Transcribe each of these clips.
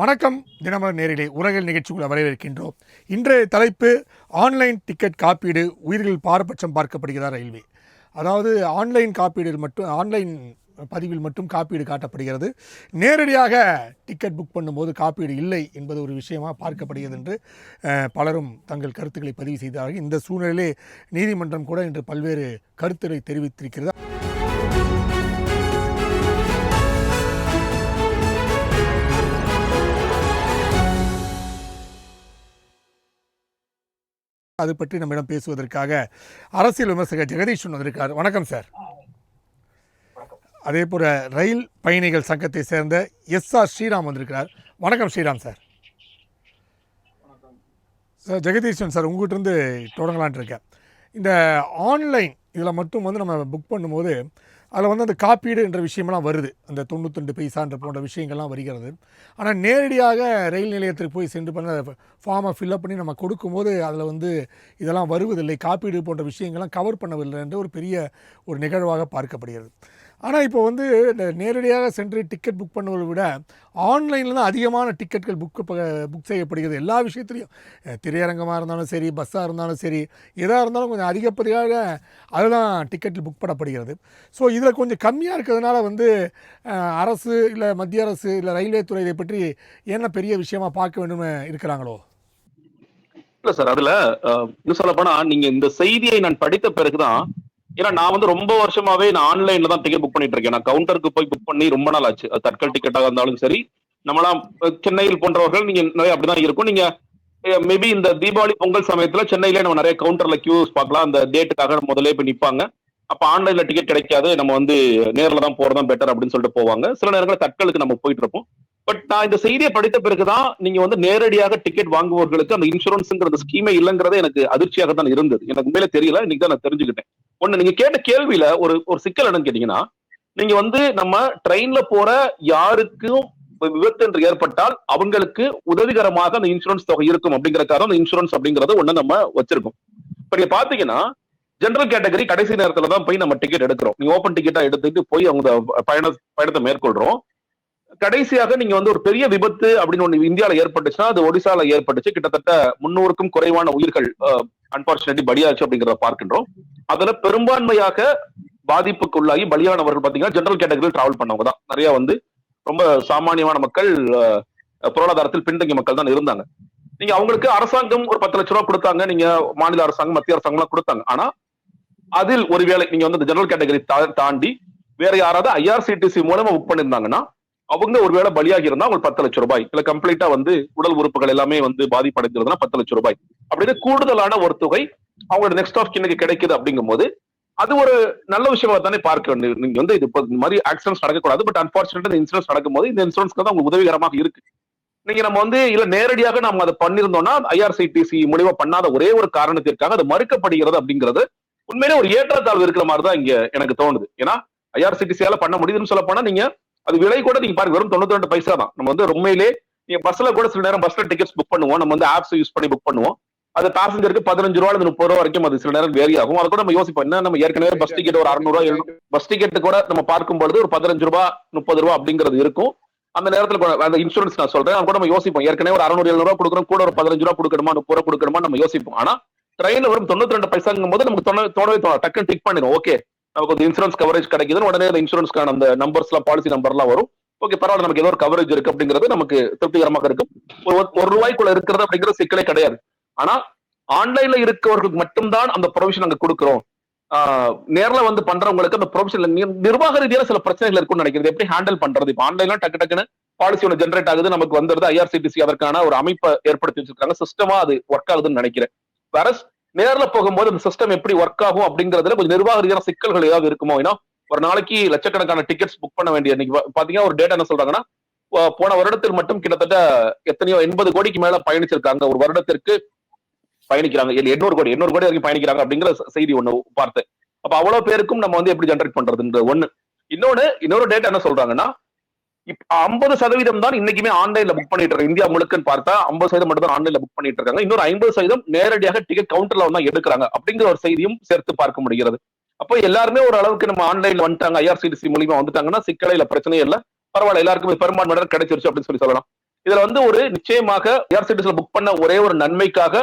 வணக்கம். தினமர நேரிலே உலகில் நிகழ்ச்சிக்குள்ள வரவேற்கின்றோம். இன்றைய தலைப்பு ஆன்லைன் டிக்கெட் காப்பீடு உயிர்கள் பாரபட்சம் பார்க்கப்படுகிறதா ரயில்வே. அதாவது ஆன்லைன் காப்பீடில் மட்டும் ஆன்லைன் பதிவில் மட்டும் காப்பீடு காட்டப்படுகிறது. நேரடியாக டிக்கெட் புக் பண்ணும்போது காப்பீடு இல்லை என்பது ஒரு விஷயமாக பார்க்கப்படுகிறது என்று பலரும் தங்கள் கருத்துக்களை பதிவு செய்தார்கள். இந்த சூழ்நிலையிலே நீதிமன்றம் கூட இன்று பல்வேறு கருத்துரை தெரிவித்திருக்கிறது. அது பற்றி நம்மிடம் பேசுவதற்காக அரசியல் விமர்சகர் ஜெகதீஷன் வந்திருக்கார். வணக்கம் சார். அதே போல ரயில் பயணிகள் சங்கத்தை சேர்ந்த எஸ் ஆர் ஸ்ரீராம் வந்திருக்கிறார். வணக்கம் Sriram sir. Sir Jagadeesan sir உங்கள்கிட்ட இருந்து தொடங்கலான்ட்டு இருக்கேன். இந்த ஆன்லைன் இதில் மட்டும் வந்து நம்ம புக் பண்ணும்போது அதில் வந்து அந்த காப்பீடு என்ற விஷயமெல்லாம் வருது. அந்த தொண்ணூத்தெண்டு பைசான்ற போன்ற விஷயங்கள்லாம் வருகிறது. ஆனால் நேரடியாக ரயில் நிலையத்திற்கு போய் சென்று பண்ண ஃபார்மை ஃபில்அப் பண்ணி நம்ம கொடுக்கும்போது அதில் வந்து இதெல்லாம் வருவதில்லை. காப்பீடு போன்ற விஷயங்கள்லாம் கவர் பண்ணவில்லை என்ற ஒரு பெரிய ஒரு நிகழ்வாக பார்க்கப்படுகிறது. ஆனால் இப்போ வந்து இந்த நேரடியாக சென்று டிக்கெட் புக் பண்ணுவதை விட ஆன்லைனில் தான் அதிகமான டிக்கெட்கள் புக் புக் செய்யப்படுகிறது. எல்லா விஷயத்துலையும். திரையரங்கமாக இருந்தாலும் சரி பஸ்ஸாக இருந்தாலும் சரி எதாக இருந்தாலும் கொஞ்சம் அதிகப்படியாக அதுதான் டிக்கெட்டில் புக் பண்ணப்படுகிறது. ஸோ இதில் கொஞ்சம் கம்மியாக இருக்கிறதுனால வந்து அரசு இல்லை மத்திய அரசு இல்லை ரயில்வே துறை இதை பற்றி என்ன பெரிய விஷயமா பார்க்க வேண்டும்னு இருக்கிறாங்களோ? இல்லை சார் அதில் இன்னும் சொல்ல நீங்கள் இந்த செய்தியை நான் படித்த பிறகுதான் ஏன்னா நான் வந்து ரொம்ப வருஷமாவே நான் ஆன்லைன்ல தான் டிக்கெட் புக் பண்ணிட்டு இருக்கேன். நான் கவுண்டருக்கு போய் புக் பண்ணி ரொம்ப நாள் ஆச்சு. அது தட்கல் டிக்கெட்டாக இருந்தாலும் சரி நம்மளாம் சென்னையில் போன்றவர்கள் நீங்க நிறைய அப்படிதான் இருக்கும். நீங்க மேபி இந்த தீபாவளி பொங்கல் சமயத்துல சென்னையில நம்ம நிறைய கவுண்டர்ல கியூஸ் பார்க்கலாம். அந்த டேட்டுக்காக முதல்ல போய் நிப்பாங்க. அப்ப ஆன்லைன்ல டிக்கெட் கிடைக்காது. நம்ம வந்து நேர்ல தான் போறதா பெட்டர் அப்படின்னு சொல்லிட்டு போவாங்க. சில நேரங்களில் தட்கலுக்கு நம்ம போயிட்டு இருப்போம். பட் நான் இந்த செய்தியை படித்த பிறகுதான் நீங்க வந்து நேரடியாக டிக்கெட் வாங்குபவர்களுக்கு அந்த இன்சூரன்ஸ்ங்கிற ஸ்கீமே இல்லைங்கிறது எனக்கு அதிர்ச்சியாக தான் இருந்தது. எனக்கு மேலே தெரியல. இன்னைக்கு தான் நான் தெரிஞ்சுக்கிட்டேன். ஒண்ணு நீங்க கேட்ட கேள்வியில ஒரு ஒரு சிக்கல் என்னன்னு கேட்டீங்கன்னா நீங்க வந்து நம்ம ட்ரெயின்ல போற யாருக்கும் விபத்து என்று ஏற்பட்டால் அவங்களுக்கு உதவிகரமாக அந்த இன்சூரன்ஸ் தொகை இருக்கும் அப்படிங்கறக்காக அந்த இன்சூரன்ஸ் அப்படிங்கறத ஒண்ணு நம்ம வச்சிருக்கோம். இப்ப நீங்க பாத்தீங்கன்னா ஜென்ரல் கேட்டகரி கடைசி நேரத்துல தான் போய் நம்ம டிக்கெட் எடுக்கிறோம். நீங்க ஓப்பன் டிக்கெட்டா எடுத்துட்டு போய் அவங்க பயண பயணத்தை மேற்கொள்றோம். கடைசியாக நீங்க வந்து ஒரு பெரிய விபத்து அப்படின்னு ஒண்ணு இந்தியால ஏற்பட்டுச்சுன்னா அது ஒடிசால ஏற்பட்டுச்சு. கிட்டத்தட்ட முன்னூறுக்கும் குறைவான உயிர்கள் அன்பார்ச்சுனேட்லி பலியாச்சு அப்படிங்கிறத பார்க்கின்றோம். அதுல பெரும்பான்மையாக பாதிப்புக்குள்ளாகி பலியானவர்கள் பாத்தீங்கன்னா ஜெனரல் கேட்டகரியில் டிராவல் பண்ணவங்க தான். நிறைய வந்து ரொம்ப சாமானியமான மக்கள் பொருளாதாரத்தில் பின்தங்கிய மக்கள் தான் இருந்தாங்க. நீங்க அவங்களுக்கு அரசாங்கம் ஒரு பத்து லட்ச ரூபா கொடுத்தாங்க நீங்க மாநில அரசாங்கம் மத்திய அரசாங்கம் எல்லாம் கொடுத்தாங்க. ஆனா அதில் ஒருவேளை நீங்க வந்து ஜெனரல் கேட்டகரி தாண்டி வேற யாராவது ஐஆர்சிடிசி மூலமா புக் பண்ணிருந்தாங்கன்னா அவங்க ஒருவேளை பலியாகி இருந்தா அவங்களுக்கு பத்து லட்சம் ரூபாய். இல்ல கம்ப்ளீட்டா வந்து உடல் உறுப்புகள் எல்லாமே வந்து பாதிப்படைஞ்சிருந்தா பத்து லட்சம் ரூபாய். அப்படின்னு கூடுதலான ஒரு தொகை அவங்களோட நெக்ஸ்ட் ஆஃப் கின்னுக்கு கிடைக்குது அப்படிங்கும்போது அது ஒரு நல்ல விஷயமா தானே பார்க்க வேண்டும் நீங்க வந்து இது மாதிரி ஆக்சிடென்ட்ஸ் நடக்கக்கூடாது. பட் அன்பார்ச்சுனேட் இந்த இன்சூரன்ஸ் நடக்கும்போது இந்த இன்சூரன்ஸ்க்கு தான் உங்களுக்கு உதவிகரமாக இருக்கு. நீங்க நம்ம வந்து இல்ல நேரடியாக நம்ம அதை பண்ணிருந்தோம்னா ஐஆர்சிடிசி மூலியமா பண்ணாத ஒரே ஒரு காரணத்திற்காக அது மறுக்கப்படுகிறது அப்படிங்கிறது உண்மையிலே ஒரு ஏற்றத்தாழ்வு இருக்கிற மாதிரி தான் இங்க எனக்கு தோணுது. ஏன்னா ஐஆர்சிடிசியால பண்ண முடியுதுன்னு சொல்ல போனா நீங்க அது விலை கூட நீங்க பாருங்க வெறும் தொண்ணூத்தி ரெண்டு பைசா தான். நம்ம வந்து உண்மையிலே நீங்க பஸ்ல கூட சில நேரம் பஸ்ல டிக்கெட்ஸ் புக் பண்ணுவோம். நம்ம வந்து ஆப்ஸ் யூஸ் பண்ணி புக் பண்ணுவோம். அது பேசஞ்சருக்கு பதினஞ்சு ரூபா முப்பது ரூபா வரைக்கும் அது சில நேரம் வேரி ஆகும். அதை கூட நம்ம யோசிப்போம். என்ன நம்ம ஏற்கனவே பஸ் டிக்கெட் ஒரு அறுநூறுவா பஸ் டிக்கெட் கூட நம்ம பார்க்கும் பொழுது ஒரு பதினஞ்சு ரூபா முப்பது ரூபா அப்படிங்கிறது இருக்கும். அந்த நேரத்துல அந்த இன்சூரன்ஸ் நான் சொல்றேன். அது கூட நம்ம யோசிப்போம். ஏற்கனவே ஒரு அறுநூறு எழுநூறு ரூபா கொடுக்குறோம். கூட ஒரு பதினஞ்சு ரூபா கொடுக்கணுமா முப்பது ரூபா கொடுக்கணுமா நம்ம யோசிப்போம். ஆனா ட்ரெயின்ல வரும் தொண்ணூத்தி ரெண்டு பைசாங்கும் போது நமக்கு தோண தோணவே டக்குன்னு டிக் பண்ணிடும் ஓகே நமக்கு வந்து இன்சூரன்ஸ் கவரேஜ் கிடைக்குதுன்னு உடனே அந்த இன்சூரன்ஸ்க்கான அந்த நம்பர்ஸ்லாம் பாலிசி நம்பர் எல்லாம் வரும். ஓகே பரவாயில்ல நமக்கு ஏதோ ஒரு கவரேஜ் இருக்கு அப்படிங்கிறது நமக்கு திருப்திகரமாக இருக்கும். ஒரு ஒரு ரூபாய்க்குள்ள இருக்கிறது அப்படிங்கிற சிக்கலே கிடையாது. ஆனா ஆன்லைன்ல இருக்கவர்களுக்கு மட்டும்தான் அந்த ப்ரொவிஷன் அங்க கொடுக்குறோம். ஆஹ் நேர்ல வந்து பண்றவங்களுக்கு அந்த ப்ரொவிஷன் நிர்வாக ரீதியான சில பிரச்சனைகள் இருக்கும்னு நினைக்கிறது எப்படி ஹேண்டில் பண்றது? இப்போ ஆன்லைன்ல டக்கு டக்குன்னு பாலிசி ஒன்று ஜென்ரேட் ஆகுது. நமக்கு வந்துருது ஐஆர்சிடிசி அதற்கான ஒரு அமைப்பை ஏற்படுத்தி வச்சிருக்காங்க. சிஸ்டமா அது ஒர்க் ஆகுதுன்னு நினைக்கிறேன். வேற நேர்ல போகும்போது அந்த சிஸ்டம் எப்படி ஒர்க் ஆகும் அப்படிங்கறதுல கொஞ்சம் நிர்வாக ரீதியான சிக்கல்கள் ஏதாவது இருக்குமோ ஏன்னா ஒரு நாளைக்கு லட்சக்கணக்கான டிக்கெட்ஸ் புக் பண்ண வேண்டிய இன்னைக்கு பாத்தீங்கன்னா ஒரு டேட்டா என்ன சொல்றாங்கன்னா போன வருடத்தில் மட்டும் கிட்டத்தட்ட எத்தனையோ எண்பது கோடிக்கு மேல பயணிச்சிருக்காங்க. ஒரு வருடத்திற்கு பயணிக்கிறாங்க. இல்ல எண்ணூறு கோடி எண்ணூறு கோடி வரைக்கும் பயணிக்கிறாங்க அப்படிங்கிற செய்தி ஒண்ணு பார்த்தேன் அப்ப அவ்வளவு பேருக்கும் நம்ம வந்து எப்படி ஜென்ரேட் பண்றதுன்ற ஒண்ணு. இன்னொன்னு இன்னொரு டேட்டா என்ன சொல்றாங்கன்னா ஐம்பது சதவீதம் தான் இன்னைக்குமே ஆன்லைன்ல புக் பண்ணிட்டு இருக்காங்க. இந்தியா முழுக்கன்னு பார்த்தா ஐம்பது சதவீதம் மட்டும் தான் ஆன்லைன்ல புக் பண்ணிட்டு இருக்காங்க. இன்னொரு ஐம்பது சதவீதம் நேரடியாக டிக்கெட் கவுண்டர்ல தான் எடுக்கிறாங்க. அப்படிங்கிற ஒரு செய்தியும் சேர்த்து பார்க்க முடிகிறது. அப்போ எல்லாருமே ஒரு அளவுக்கு நம்ம ஆன்லைன்ல வந்துட்டாங்க. ஐஆர்சிடிசி மூலியமா வந்துட்டாங்கன்னா சிக்கலே இல்ல பிரச்சனையே இல்ல. பரவாயில்ல எல்லாருக்குமே பெரும்பான்மையினர் கிடைச்சிருச்சு அப்படின்னு சொல்லி சொல்லலாம். இதுல வந்து ஒரு நிச்சயமாக ஐஆர்சிடிசில புக் பண்ண ஒரே ஒரு நன்மைக்காக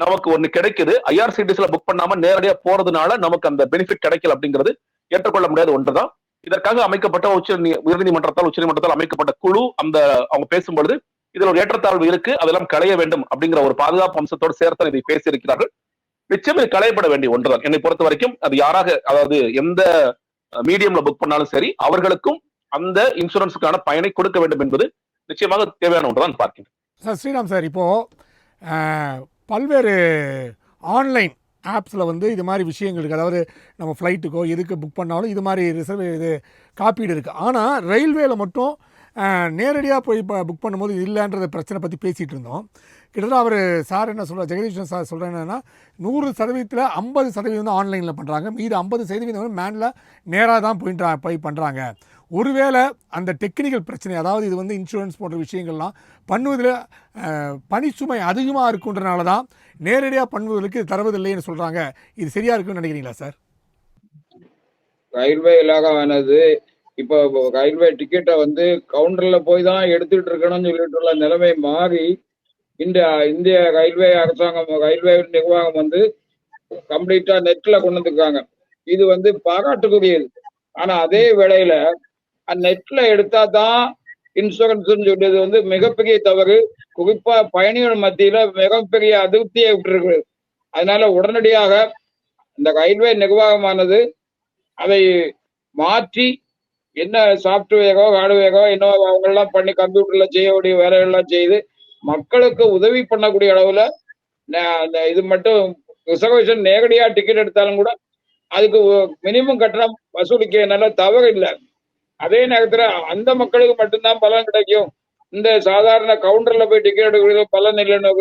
நமக்கு ஒண்ணு கிடைக்குது. ஐஆர்சிடிசில புக் பண்ணாம நேரடியா போறதுனால நமக்கு அந்த பெனிஃபிட் கிடைக்கல அப்படிங்கிறது ஏற்றுக்கொள்ள முடியாத ஒன்றுதான். இதற்காக அமைக்கப்பட்ட உச்ச நீ- உயர்நீதிமன்றத்தால் உச்சநீதிமன்றத்தால் அமைக்கப்பட்ட குழு அந்த அவங்க பேசும்பொழுது இதில் ஒரு ஏற்றத்தாழ்வு இருக்கு அதெல்லாம் களைய வேண்டும் அப்படிங்கிற ஒரு பாதுகாப்பு அம்சத்தோடு சேர்த்து இதை பேசியிருக்கிறார்கள். நிச்சயம் இது களையப்பட வேண்டிய ஒன்றுதான். என்னை பொறுத்த வரைக்கும் அது யாராக அதாவது எந்த மீடியம்ல புக் பண்ணாலும் சரி அவர்களுக்கும் அந்த இன்சூரன்ஸுக்கான பயனை கொடுக்க வேண்டும் என்பது நிச்சயமாக தேவையான ஒன்றுதான் பார்க்கிறேன் சார் ஸ்ரீராம் சார் இப்போ பல்வேறு ஆன்லைன் ஆப்ஸில் வந்து இது மாதிரி விஷயங்கள் அதாவது நம்ம ஃப்ளைட்டுக்கோ எதுக்கு புக் பண்ணாலும் இது மாதிரி ரிசர்வ் இது காப்பீடு இருக்குது ஆனால் ரயில்வேயில் மட்டும் நேரடியாக போய் இப்போ புக் பண்ணும்போது இது இல்லைன்றத பிரச்சனை பற்றி பேசிகிட்டு இருந்தோம். கிட்டத்தட்ட அவர் சார் என்ன சொல்கிறார் ஜெகதீஷன் சார் சொல்கிறேன் என்னன்னா நூறு சதவீதத்தில் ஐம்பது சதவீதம் வந்து ஆன்லைனில் பண்ணுறாங்க மீது ஐம்பது சதவீதம் வந்து மேனில் நேராக தான் போயின்றா போய் பண்ணுறாங்க ஒருவேளை அந்த டெக்னிக்கல் பிரச்சனை அதாவது இது வந்து இன்சூரன்ஸ் போன்ற விஷயங்கள்லாம் பண்ணுவதில் அஹ், பணிச்சுமை அதிகமாக இருக்குன்றனால தான் நேரடியாக பண்ணுவதற்கு தருவதில்லைன்னு சொல்கிறாங்க இது சரியாக இருக்குன்னு நினைக்கிறீங்களா சார்? ரயில்வே இலாகாவானது இப்போ ரயில்வே டிக்கெட்டை வந்து கவுண்டரில் போய் தான் எடுத்துகிட்டு இருக்கணும்னு சொல்லிட்டு உள்ள நிலைமை மாறி இந்த இந்திய ரயில்வே அரசாங்கம் ரயில்வே நிர்வாகம் வந்து கம்ப்ளீட்டா நெட்ல கொண்டு வந்துருக்காங்க. இது வந்து பாராட்டுக்குரியது. ஆனா அதே வேளையில நெட்ல எடுத்தா தான் இன்சூரன்ஸ் சொல்றது வந்து மிகப்பெரிய தவறு. குறிப்பா பயணிகள் மத்தியில மிகப்பெரிய அதிருப்தியை விட்டுருக்கு அதனால உடனடியாக இந்த ரயில்வே நிர்வாகமானது அதை மாற்றி என்ன சாஃப்ட்வேரோ ஹார்ட்வேரோ என்ன அவங்கெல்லாம் பண்ணி கம்ப்யூட்டர்ல செய்யக்கூடிய வேலைகள்லாம் செய்து மக்களுக்கு உதவி பண்ணக்கூடிய அளவுல ந- இது மட்டும் ரிசர்வேஷன் நேரடியா டிக்கெட் எடுத்தாலும் கூட அதுக்கு மினிமம் கட்டணம் வசூலிக்கிறதுனால தவறு இல்லை. அதே நேரத்துல அந்த மக்களுக்கு மட்டும்தான் பலன் கிடைக்கும். இந்த சாதாரண கவுண்டர்ல போய் டிக்கெட் எடுக்கிறது பலன் இல்லைன்னு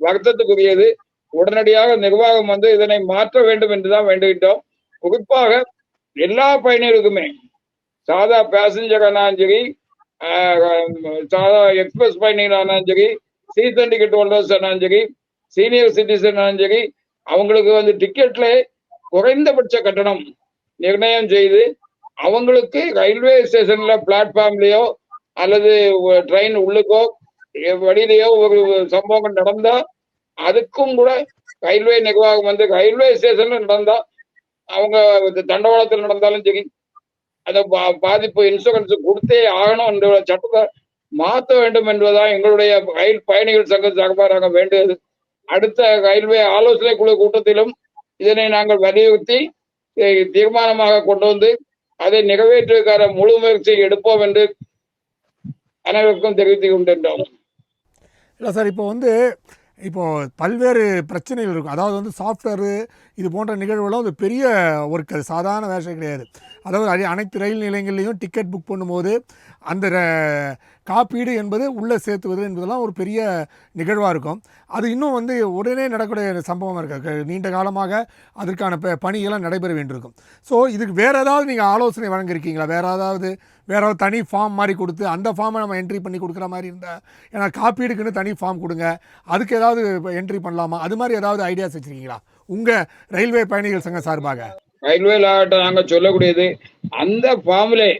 வருத்தத்துக்குரியது. உடனடியாக நிர்வாகம் வந்து இதனை மாற்ற வேண்டும் என்றுதான் வேண்டுகிட்டோம் குறிப்பாக எல்லா பயணிகளுக்குமே சாதா பேசஞ்சர் ஆனாலும் சரி சாதா எக்ஸ்பிரஸ் பயணிகளானாலும் சரி சீசன் டிக்கெட் ஹோல்டர்ஸ் ஆனாலும் சரி சீனியர் சிட்டிசன் ஆனாலும் சரி அவங்களுக்கு வந்து டிக்கெட்ல குறைந்தபட்ச கட்டணம் நிர்ணயம் செய்து அவங்களுக்கு ரயில்வே ஸ்டேஷன்ல பிளாட்ஃபார்ம்லயோ அல்லது ட்ரெயின் உள்ளுக்கோ வழியிலேயோ ஒரு சம்பவம் நடந்தா அதுக்கும் கூட ரயில்வே நிர்வாகம் வந்து ரயில்வே ஸ்டேஷன்ல நடந்தா அவங்க தண்டவாளத்தில் நடந்தாலும் சரி அந்த பா- பாதிப்பு இன்சூரன்ஸ் கொடுத்தே ஆகணும் என்ற சட்டத்தை மாற்ற வேண்டும் என்பதுதான் எங்களுடைய ரயில் பயணிகள் சங்க சார்பாக நாங்கள் வேண்டியது. அடுத்த ரயில்வே ஆலோசனை குழு கூட்டத்திலும் இதனை நாங்கள் வலியுறுத்தி தீர்மானமாக கொண்டு வந்து அதை நிறைவேற்றுவதற்கான முழு முயற்சியை எடுப்போம் என்று அனைவருக்கும் தெரிவித்துக் கொண்டிருந்தோம். இல்லை சார் இப்போ வந்து இப்போ பல்வேறு பிரச்சனைகள் இருக்கும். அதாவது வந்து சாஃப்ட்வேரு இது போன்ற நிகழ்வுகளும் அது பெரிய ஒர்க் அது சாதாரண வேஷம் கிடையாது. அதாவது அனைத்து ரயில் நிலையங்கள்லேயும் டிக்கெட் புக் பண்ணும்போது அந்த ர- காப்பீடு என்பது உள்ளே சேர்த்துவது என்பதெல்லாம் ஒரு பெரிய நிகழ்வாக இருக்கும். அது இன்னும் வந்து உடனே நடக்கக்கூடிய சம்பவமாக இருக்குது நீண்ட காலமாக அதற்கான ப பணியெல்லாம் நடைபெற வேண்டியிருக்கும் ஸோ இதுக்கு வேறு ஏதாவது நீங்கள் ஆலோசனை வழங்கியிருக்கீங்களா? வேறு ஏதாவது வேறு தனி ஃபார்ம் மாதிரி கொடுத்து அந்த ஃபார்மை நம்ம என்ட்ரி பண்ணி கொடுக்குற மாதிரி இருந்தால் ஏன்னா காப்பீடுக்குன்னு தனி ஃபார்ம் கொடுங்க. அதுக்கு ஏதாவது என்ட்ரி பண்ணலாமா? அது மாதிரி ஏதாவது ஐடியாஸ் வச்சுருக்கீங்களா? உங்க ரயில்வே பயணிகள் சங்கம் சார்பாக. ரயில்வே லாட்ட நாங்க சொல்லக்கூடியது அந்த ஃபார்ம்லே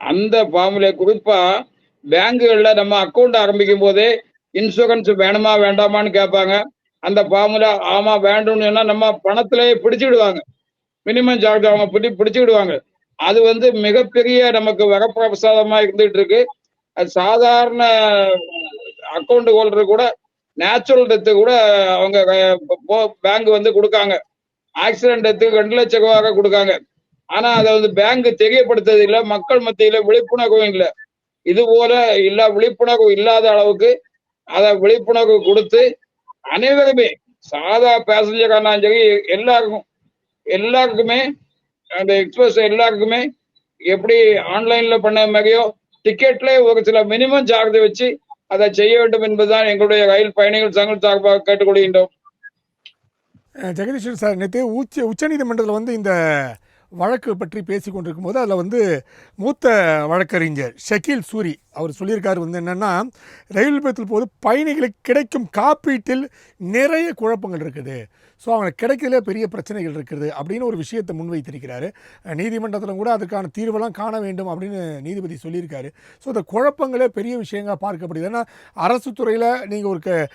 அந்த ஃபார்ம்ல குறிப்பா பேங்குகள்ல நம்ம அக்கௌண்ட் ஆரம்பிக்கும் போதே இன்சூரன்ஸ் வேணுமா வேண்டாமான்னு கேட்பாங்க. அந்த ஃபார்ம்ல ஆமா வேண்டும்னு சொன்னா நம்ம பணத்திலேயே பிடிச்சிடுவாங்க மினிமம் சார்ஜ் அவங்க பிடி பிடிச்சிடுவாங்க அது வந்து மிகப்பெரிய நமக்கு வரப்பிரசாதமா இருந்துட்டு இருக்கு. அது சாதாரண அக்கௌண்ட் ஹோல்டர் கூட நேச்சுரல் டெத்து கூட அவங்க பேங்க் வந்து கொடுக்காங்க. ஆக்சிடென்ட் டெத்துக்கு ரெண்டு லட்சம் ரூபாக கொடுக்காங்க. ஆனா அதை வந்து பேங்க் தெரியப்படுத்துறது இல்லை மக்கள் மத்தியில விழிப்புணர்வும் இல்லை. இது போல இல்ல விழிப்புணர்வு இல்லாத அளவுக்கு அதை விழிப்புணர்வு கொடுத்து அனைவருமே சாதா பேசஞ்சரானாலும் சரி எல்லாருக்கும் எல்லாருக்குமே அந்த எக்ஸ்பிரஸ் எல்லாருக்குமே எப்படி ஆன்லைன்ல பண்ண மாதிரியோ டிக்கெட்ல ஒரு சில மினிமம் சார்ஜ் வச்சு அதை செய்ய வேண்டும் என்பதுதான் எங்களுடைய ரயில் பயணிகள் சங்கம் சார்பாக கேட்டுக்கொள்கின்றோம். ஜெகதீஷன் சார் நேற்று உச்ச உச்சநீதிமன்றத்தில் வந்து இந்த வழக்கு பற்றி பேசி கொண்டிருக்கும் போது அதில் வந்து மூத்த வழக்கறிஞர் ஷக்கீல் சூரி அவர் சொல்லியிருக்காரு வந்து என்னென்னா ரயில் விபத்தில் போது பயணிகளுக்கு கிடைக்கும் காப்பீட்டில் நிறைய குழப்பங்கள் இருக்குது. ஸோ அவங்களுக்கு கிடைக்கிறதுல பெரிய பிரச்சனைகள் இருக்குது அப்படின்னு ஒரு விஷயத்தை முன்வைத்திருக்கிறாரு. நீதிமன்றத்தில் கூட அதுக்கான தீர்வெல்லாம் காண வேண்டும் அப்படின்னு நீதிபதி சொல்லியிருக்காரு. ஸோ இந்த குழப்பங்களே பெரிய விஷயங்களாக பார்க்கப்படுது. ஏன்னா அரசு துறையில் நீங்கள் ஒரு க-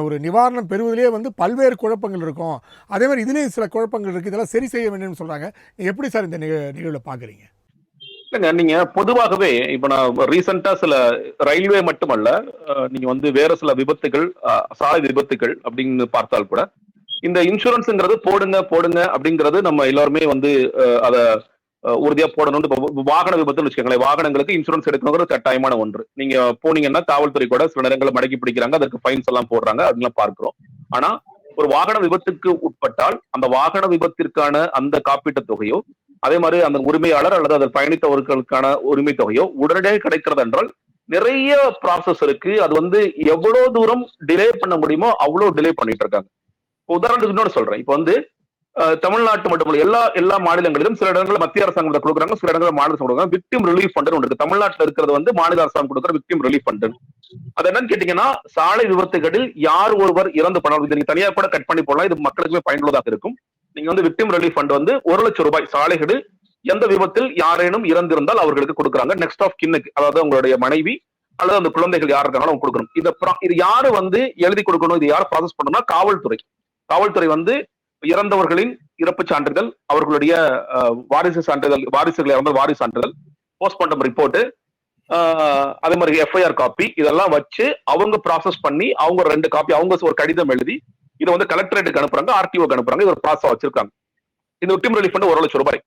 ஒரு நிவாரணம் பெறுவதிலே வந்து பல்வேறு குழப்பங்கள் இருக்கும். அதே மாதிரி இதுலேயும் சில குழப்பங்கள் இருக்குது இதெல்லாம் சரி செய்ய வேண்டும்னு சொல்கிறாங்க எப்படி சார் இந்த நிக நிகழ்வில் பார்க்குறீங்க நீங்க பொதுவாகவே இப்ப நான் ரீசெண்டா சில ரயில்வே மட்டுமல்ல நீங்க வந்து வேற சில விபத்துகள் சாலை விபத்துகள் அப்படின்னு பார்த்தால் கூட இந்த இன்சூரன்ஸ்ங்கிறது போடுங்க போடுங்க அப்படிங்கிறது நம்ம எல்லாருமே வந்து அத உறுதியா போடணும்னு வாகன விபத்துன்னு வச்சுக்கோங்களேன் வாகனங்களுக்கு இன்சூரன்ஸ் எடுக்கணுங்கிறது கட்டாயமான ஒன்று. நீங்க போனீங்கன்னா காவல்துறை கூட சில நேரங்களில் மடக்கி பிடிக்கிறாங்க அதற்கு ஃபைன்ஸ் எல்லாம் போடுறாங்க அதெல்லாம் பார்க்கிறோம். ஆனா ஒரு வாகன விபத்துக்கு உட்பட்டால் அந்த வாகன விபத்திற்கான அந்த காப்பீட்டுத் தொகையோ அதே மாதிரி அந்த உரிமையாளர் அல்லது அதில் பயணித்தவர்களுக்கான உரிமை தொகையோ உடனடியாக கிடைக்கிறது என்றால் நிறைய ப்ராசஸ் இருக்கு. அது வந்து எவ்வளவு தூரம் டிலே பண்ண முடியுமோ அவ்வளவு டிலே பண்ணிட்டு இருக்காங்க. உதாரணத்துக்கு இன்னொன்னு சொல்றேன். இப்போ வந்து தமிழ்நாட்டு மட்டுமல்ல எல்லா எல்லா மாநிலங்களிலும் சில இடங்களில் மத்திய அரசாங்கம் கொடுக்குறாங்க. சில இடங்களில் மாநில அரசு கொடுக்குறாங்க. விக்டிம் ரிலீஃப் ஃபண்ட் ஒன்று இருக்கு. தமிழ்நாட்டில் இருக்கிறது வந்து மாநில அரசாங்கம் கொடுக்குற விக்டிம் ரிலீஃப் ஃபண்ட் அது என்னன்னு கேட்டீங்கன்னா சாலை விபத்துகளில் யார் ஒருவர் இறந்து பண்ணணும் இது நீங்க தனியாக கூட கட் பண்ணி போடலாம். இது மக்களுக்குமே பயனுள்ளதாக இருக்கும். நீங்க வந்து விக்டிம் ரிலீஃப் ஃபண்ட் வந்து ஒரு லட்சம் ரூபாய் சாலைகடு எந்த விபத்தில் யாரேனும் இறந்திருந்தால் அவர்களுக்கு கொடுக்குறாங்க. நெக்ஸ்ட் ஆஃப் கின்னுக்கு அதாவது உங்களுடைய மனைவி அல்லது அந்த குழந்தைகள் யார் இருக்காங்களோ அவங்க கொடுக்கணும். இந்த இது யாரு வந்து எழுதி கொடுக்கணும் இது யார் ப்ராசஸ் பண்ணணும்னா காவல்துறை. காவல்துறை வந்து இறந்தவர்களின் இறப்பு சான்றிதழ் அவர்களுடைய வாரிசு சான்றிதழ் வாரிசுகள் இறந்த வாரிசு சான்றிதழ் போஸ்ட்மார்ட்டம் ரிப்போர்ட் அதே மாதிரி எஃப்ஐஆர் காப்பி இதெல்லாம் வச்சு அவங்க ப்ராசஸ் பண்ணி அவங்க ரெண்டு காப்பி அவங்க ஒரு கடிதம் எழுதி இதை வந்து கலெக்டரேட்டுக்கு அனுப்புறாங்க ஆர்டிஓக்கு அனுப்புறாங்க இது ஒரு ப்ராசஸ் வச்சிருக்காங்க. இந்த விக்டிம் ரிலீஃப் ஃபண்ட் ஒரு லட்சம் ரூபாய்.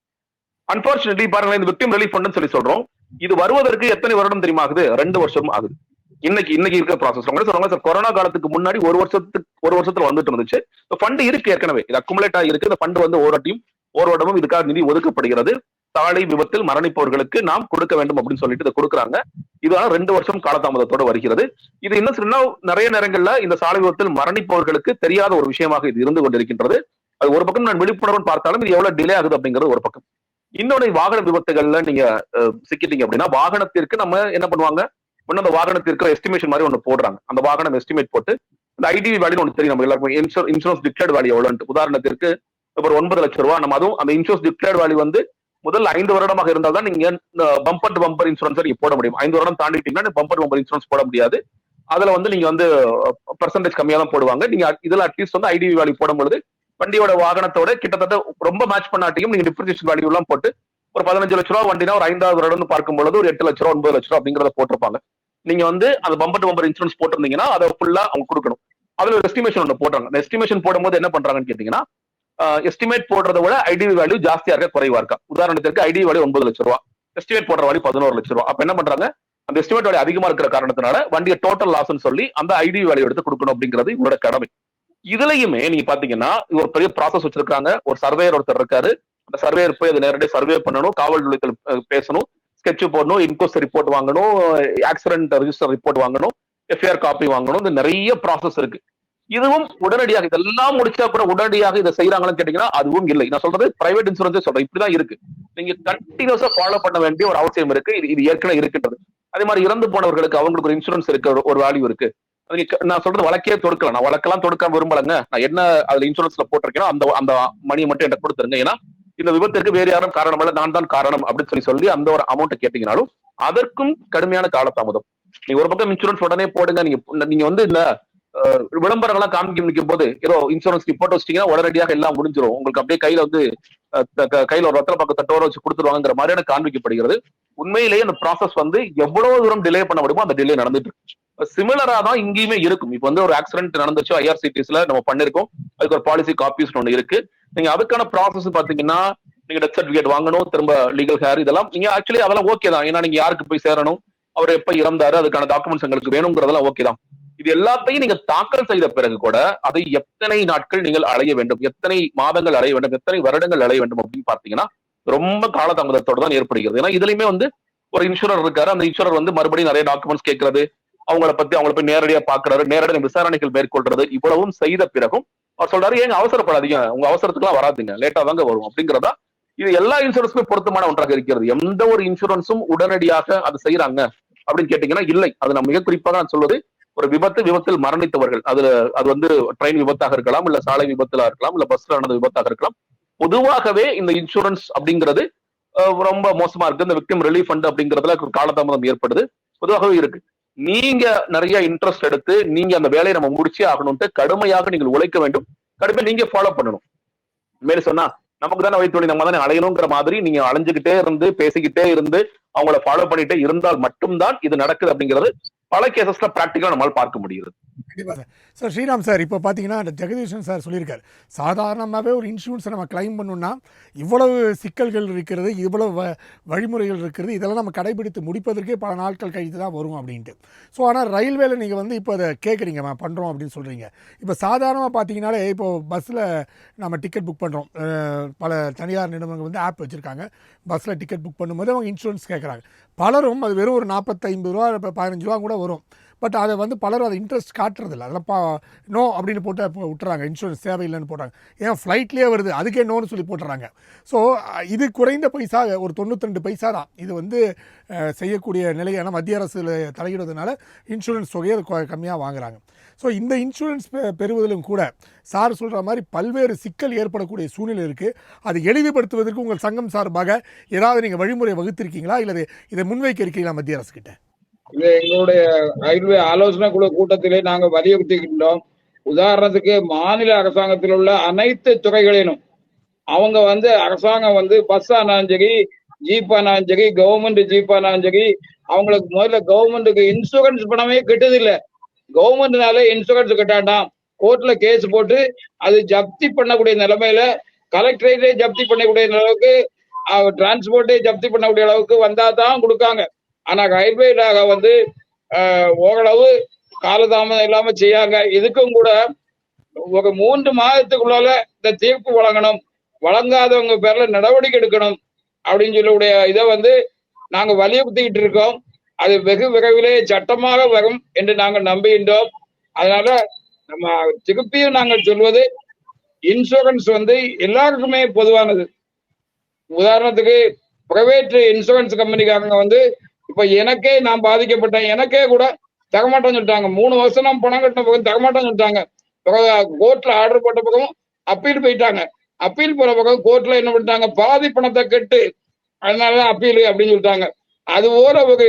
அன்பார்ச்சுனேட்லி பாருங்க இந்த விக்டிம் ரிலீஃப் ஃபண்ட் சொல்லி சொல்றோம். இது வருவதற்கு எத்தனை வருடம் தெரியுமா ஆகுது? ரெண்டு வருஷம் ஆகுது. இன்னைக்கு இன்னைக்கு இருக்கிற ப்ராசஸ் சொல்றாங்க சார் கொரோனா காலத்துக்கு முன்னாடி ஒரு வருஷத்துக்கு ஒரு வருஷத்துல வந்துட்டு இருந்துச்சு. ஃபண்ட் இருக்கு ஏற்கனவே. இது அக்குமுலேட் ஆகிருக்கு இந்த ஃபண்ட் வந்து ஓரட்டியும் ஒரு வருடமும் இதுக்காக நிதி ஒதுக்கப்படுகிறது. சாலை விபத்தில் மரணிப்பவர்களுக்கு நாம் கொடுக்க வேண்டும் அப்படின்னு சொல்லிட்டு இதை கொடுக்குறாங்க. இதுதான் ரெண்டு வருஷம் காலதாமதத்தோடு வருகிறது. இது என்ன சொன்னா நிறைய நேரங்கள்ல இந்த சாலை விபத்தில் மரணிப்பவர்களுக்கு தெரியாத ஒரு விஷயமாக இது இருந்து கொண்டிருக்கின்றது. அது ஒரு பக்கம் நான் விழிப்புணர்வு பார்த்தாலும் இது எவ்வளவு டிலே ஆகுது அப்படிங்கிறது ஒரு பக்கம். இன்னொன்று வாகன விபத்துகள்ல நீங்க சிக்கிட்டீங்க அப்படின்னா வாகனத்திற்கு நம்ம என்ன பண்ணுவாங்க? ஒன்று அந்த வாகனத்திற்கு எஸ்டிமேஷன் மாதிரி ஒன்று போடுறாங்க. அந்த வாகனம் எஸ்டிமேட் போட்டு இந்த ஐடிவி வேல்யூ ஒன்று தெரியும் நம்ம எல்லாருக்கும். இன்சூரன்ஸ் டிக்ளேர்ட் வேல்யூ எவ்வளோன்ட்டு உதாரணத்திற்கு இப்போ ஒரு ஒன்பது லட்சம் ரூபா நம்ம அதுவும் அந்த இன்சூரன்ஸ் டிக்ளேர்ட் வேல்யூ வந்து முதல் ஐந்து வருடமாக இருந்தால் தான் நீங்க பம்பர் டு பம்பர் இன்சூரன்ஸ் நீங்க போட முடியும். ஐந்து வருடம் தாண்டிட்டீங்கன்னா பம்பர் பம்பர் இன்சூரன்ஸ் போட முடியாது. அதுல வந்து நீங்க வந்து பர்சன்டேஜ் கம்மியா தான் போடுவாங்க. நீங்க இதுல அட்லீஸ்ட் வந்து ஐடிவி வேல்யூ போடும் பொழுது வண்டியோட வாகனத்தோட கிட்டத்தட்ட ரொம்ப மேட்ச் பண்ணாட்டியும் நீங்க டிப்ரிசியேஷன் வேல்யூ எல்லாம் போட்டு ஒரு பதினஞ்சு லட்ச ரூபா வண்டினா ஒரு ஐந்தாவது வருடம் பார்க்கும் பொழுது ஒரு எட்டு லட்ச ரூபா ஒன்பது லட்ச ரூபா அப்படிங்கறத போட்டிருப்பாங்க. நீங்க வந்து அந்த பம்பர் டு பம்பர் இன்சூரன்ஸ் போட்டிருந்தீங்கன்னா அதை ஃபுல்லா அவங்க கொடுக்கணும். அதுல ஒரு எஸ்டிமேஷன் ஒன்று போடுறாங்க அந்த எஸ்டிமேஷன் போடும்போது என்ன பண்றாங்கன்னு கேட்டீங்கன்னா எஸ்டிமேட் போடுறத விட ஐடிவி வேல்யூ ஜாஸ்தியா இருக்க குறைவா இருக்கா? உதாரணத்திற்கு ஐடிவி வேல்யூ ஒன்பது லட்ச ரூபா. எஸ்டிமேட் போடுற வேல்யூ பதினோரு லட்ச ரூபா. அப்ப என்ன பண்றாங்க? அந்த எஸ்டிமேட் வேல்யூ அதிகமா இருக்கிற காரணத்தினால வண்டியை டோட்டல் லாஸ்ன்னு சொல்லி அந்த ஐடி வேல்யூ எடுத்து கொடுக்கணும் அப்படிங்கிறது இவரோட கடமை. இதுலயுமே நீங்க பாத்தீங்கன்னா ஒரு பெரிய ப்ராசஸ் வச்சிருக்காங்க. ஒரு சர்வேயர் ஒருத்தர் இருக்காரு. அந்த சர்வேயர் போய் அதை நேரடியாக சர்வே பண்ணணும். காவல் நிலையத்தில் பேசணும். ஸ்கெட்ச் போடணும். இன்கோஸ்ட் ரிப்போர்ட் வாங்கணும். ஆக்சிடென்ட் ரெஜிஸ்டர் ரிப்போர்ட் வாங்கணும். எஃப்ஐஆர் காப்பி வாங்கணும். இந்த நிறைய ப்ராசஸ் இருக்கு. இதுவும் உடனடியாக இதெல்லாம் முடிச்சா கூட உடனடியாக இதை செய்யறாங்கன்னு கேட்டீங்கன்னா அதுவும் இல்லை. நான் சொல்றது பிரைவேட் இன்சூரன்ஸே சொல்றேன். இப்படிதான் இருக்கு. நீங்க கண்டினியூஸா ஃபாலோ பண்ண வேண்டிய ஒரு அவசியம் இருக்கு. இது இது ஏற்கனவே இருக்கின்றது. அதே மாதிரி இறந்து போனவர்களுக்கு அவங்களுக்கு ஒரு இன்சூரன்ஸ் இருக்கு. ஒரு- வேல்யூ இருக்கு. அது நான் சொல்றது வழக்கே தொடுக்கலாம். நான் வழக்கெல்லாம் தொடுக்க விரும்பலங்க. நான் என்ன அதுல இன்சூரன்ஸ்ல போட்டிருக்கேனோ அந்த அந்த மணியை மட்டும் என்கிட்ட கொடுத்துருங்க. ஏன்னா இந்த விபத்துக்கு வேறு யாரும் காரணம் இல்லை. நான் தான் காரணம் அப்படின்னு சொல்லி சொல்லி அந்த ஒரு அமௌண்ட்டை கேட்டீங்கனாலும் அதற்கும் கடுமையான காலதாமதம். நீங்க ஒரு பக்கம் இன்சூரன்ஸ் உடனே போடுங்க. நீங்க நீங்க வந்து இந்த விளம்பரங்கள்லாம் காமிக்கும் நிற்கும் போது ஏதோ இன்சூரன்ஸ் போட்டு வச்சிட்டீங்கன்னா உடனடியாக எல்லாம் முடிஞ்சிடும் உங்களுக்கு அப்படியே கையில வந்து கையில ஒரு ரத்தன பக்கம் தட்டோர வச்சு கொடுத்துருவாங்கிற மாதிரியான காண்பிக்கப்படுகிறது. உண்மையிலேயே அந்த ப்ராசஸ் வந்து எவ்வளவு தூரம் டிலே பண்ண முடியுமோ அந்த டிலே நடந்துட்டு இருக்கு. சிமிலரா தான் இங்கேயுமே இருக்கும். இப்போ வந்து ஒரு ஆக்சிடென்ட் நடந்துச்சு ஐஆர்சிடிஸ்ல நம்ம பண்ணிருக்கோம். அதுக்கு ஒரு பாலிசி காப்பீஸ் ஒன்று இருக்கு. நீங்க அதுக்கான ப்ராசஸ் பாத்தீங்கன்னா நீங்க டெத் சர்டிபிகேட் வாங்கணும் திரும்ப லீகல் ஹேர் இதெல்லாம் நீங்க ஆக்சுவலி அதெல்லாம் ஓகே தான். ஏன்னா நீங்க யாருக்கு போய் சேரணும்? அவர் எப்ப இறந்தாரு? அதுக்கான டாக்குமெண்ட்ஸ் எங்களுக்கு வேணுங்கிறதெல்லாம் ஓகே தான். இது எல்லாத்தையும் நீங்க தாக்கல் செய்த பிறகு கூட அதை எத்தனை நாட்கள் நீங்கள் அலைய வேண்டும் எத்தனை மாதங்கள் அலைய வேண்டும் எத்தனை வருடங்கள் அலைய வேண்டும் அப்படின்னு பாத்தீங்கன்னா ரொம்ப காலதாமதத்தோடு தான் ஏற்படுகிறது. ஏன்னா இதுலயுமே வந்து ஒரு இன்சூரர் இருக்காரு. அந்த இன்சூரர் வந்து மறுபடியும் நிறைய டாக்குமெண்ட்ஸ் கேட்கறது. அவங்கள பத்தி அவங்கள போய் நேரடியா பாக்குறாரு நேரடியாக விசாரணைகள் மேற்கொள்றது. இவ்வளவும் செய்த பிறகும் அவர் சொல்றாரு ஏங்க அவசரப்படாதீங்க. உங்க அவசரத்துக்குலாம் வராதுங்க. லேட்டா தாங்க வரும். அப்படிங்கிறதா இது எல்லா இன்சூரன்ஸுமே பொருத்தமான ஒன்றாக இருக்கிறது. எந்த ஒரு இன்சூரன்ஸும் உடனடியாக அது செய்யறாங்க அப்படின்னு கேட்டீங்கன்னா இல்லை. அது நான் மிக குறிப்பாக நான் சொல்வது ஒரு விபத்து விபத்தில் மரணித்தவர்கள். அதுல அது வந்து ட்ரெயின் விபத்தாக இருக்கலாம் இல்ல சாலை விபத்துல இருக்கலாம் இல்ல பஸ்ல நடந்த விபத்தாக இருக்கலாம். பொதுவாகவே இந்த இன்சூரன்ஸ் அப்படிங்கிறது ரொம்ப மோசமா இருக்கு. இந்த விக்டிம் ரிலீஃப் ஃபண்ட் அப்படிங்கிறதுல காலதாமதம் ஏற்படுது. பொதுவாகவே இருக்கு. நீங்க நிறைய இன்ட்ரெஸ்ட் எடுத்து நீங்க அந்த வேலையை நம்ம முடிச்சே ஆகணும்ட்டு கடுமையாக நீங்கள் உழைக்க வேண்டும். கடுமையா நீங்க ஃபாலோ பண்ணணும். மேலே சொன்னா நமக்கு தானே வைத்தொழி நம்ம தானே அலையணுங்கிற மாதிரி நீங்க அலைஞ்சுக்கிட்டே இருந்து பேசிக்கிட்டே இருந்து அவங்கள ஃபாலோ பண்ணிட்டே இருந்தால் மட்டும்தான் இது நடக்குது அப்படிங்கிறது பல கேசஸ்ல பிராக்டிக்கலா நம்மால் பார்க்க முடியுது கண்டிப்பாக சார் ஸ்ரீராம் சார் இப்போ பார்த்தீங்கன்னா இந்த ஜெகதீஷன் சார் சொல்லியிருக்காரு. சாதாரணமாகவே ஒரு இன்சூரன்ஸை நம்ம கிளைம் பண்ணணும்னா இவ்வளவு சிக்கல்கள் இருக்கிறது இவ்வளவு வ வழிமுறைகள் இருக்கிறது இதெல்லாம் நம்ம கடைபிடித்து முடிப்பதற்கே பல நாட்கள் கழித்து தான் வரும் அப்படின்ட்டு. ஸோ ஆனால் ரயில்வேல நீங்கள் வந்து இப்போ அதை கேட்குறீங்க மேம் பண்ணுறோம் அப்படின்னு சொல்கிறீங்க இப்போ சாதாரணமாக பார்த்தீங்கன்னாலே இப்போது பஸ்ஸில் நம்ம டிக்கெட் புக் பண்ணுறோம் பல தனியார் நிறுவனங்கள் வந்து ஆப் வச்சுருக்காங்க. பஸ்ஸில் டிக்கெட் புக் பண்ணும்போது அவங்க இன்சூரன்ஸ் கேட்குறாங்க பலரும் அது வெறும் ஒரு நாற்பத்தைம்பது ரூபா இப்போ பதினஞ்சு ரூபா கூட வரும். பட் அதை வந்து பலரும் அதை இன்ட்ரெஸ்ட் காட்டுறதில்ல. அதெல்லாம் பா நோ அப்படின்னு போட்டு விட்டுறாங்க. இன்சூரன்ஸ் தேவையில்லைன்னு போட்டாங்க. ஏன் ஃப்ளைட்லேயே வருது? அதுக்கே நோன்னு சொல்லி போட்டுறாங்க. ஸோ இது குறைந்த பைசா ஒரு தொண்ணூற்றி பைசா தான். இது வந்து செய்யக்கூடிய நிலையான மத்திய அரசில் தலையிடுவதனால இன்சூரன்ஸ் தொகையை கம்மியாக வாங்குறாங்க. ஸோ இந்த இன்சூரன்ஸ் பெ- பெறுவதிலும் கூட சார் சொல்கிற மாதிரி பல்வேறு சிக்கல் ஏற்படக்கூடிய சூழ்நிலை இருக்குது அது எளிதுபடுத்துவதற்கு உங்கள் சங்கம் சார்பாக ஏதாவது நீங்கள் வழிமுறை வகுத்திருக்கீங்களா? இல்லை இதை முன்வைக்க இருக்கீங்களா மத்திய அரசுக்கிட்ட இது எங்களுடைய ரயில்வே ஆலோசனை குழு கூட்டத்திலே நாங்கள் வலியுறுத்திக்கின்றோம் உதாரணத்துக்கு மாநில அரசாங்கத்தில் உள்ள அனைத்து துறைகளிலும் அவங்க வந்து அரசாங்கம் வந்து பஸ் ஆனாலும் சரி ஜீப் ஆனாலும் சரி கவர்மெண்ட் ஜீப் ஆனாலும் சரி அவங்களுக்கு முதல்ல கவர்மெண்ட்டுக்கு இன்சூரன்ஸ் பணமே கிட்டதில்ல. கவர்மெண்ட்னால இன்சூரன்ஸ் கட்டாண்டாம் கோர்ட்ல கேஸ் போட்டு அது ஜப்தி பண்ணக்கூடிய நிலைமையில கலெக்டரேட்டே ஜப்தி பண்ணக்கூடிய அளவுக்கு டிரான்ஸ்போர்ட்டே ஜப்தி பண்ணக்கூடிய அளவுக்கு வந்தா தான் கொடுக்காங்க. ஆனா ரயில்வேலாக வந்து ஓரளவு காலதாமதம் இல்லாம செய்யாங்க இதுக்கும் கூட ஒரு மூன்று மாதத்துக்குள்ளால இந்த தீர்ப்பு வழங்கணும். வழங்காதவங்க பேர்ல நடவடிக்கை எடுக்கணும் அப்படின்னு சொல்லக்கூடிய இதை வந்து நாங்க வலியுறுத்திக்கிட்டு இருக்கோம். அது வெகு விரைவிலே சட்டமாக வரும் என்று நாங்கள் நம்புகின்றோம். அதனால நம்ம திருப்பியும் நாங்கள் சொல்வது இன்சூரன்ஸ் வந்து எல்லாருக்குமே பொதுவானது. உதாரணத்துக்கு பிரைவேட் இன்சூரன்ஸ் கம்பெனிக்காரங்க வந்து இப்ப எனக்கே நான் பாதிக்கப்பட்டேன். எனக்கே கூட தரமாட்டேன்னு சொல்லிட்டாங்க. மூணு வருஷம் நான் பணம் கட்டின பக்கம் தரமாட்டேன்னு சொல்லிட்டாங்க. கோர்ட்ல ஆர்டர் போட்ட பக்கம் அப்பீல் போயிட்டாங்க. அப்பீல் போற பக்கம் கோர்ட்ல என்ன பண்ணிட்டாங்க? பாதி பணத்தை கட்டு. அதனாலதான் அப்பீல் அப்படின்னு சொல்லிட்டாங்க. அது போல ஒரு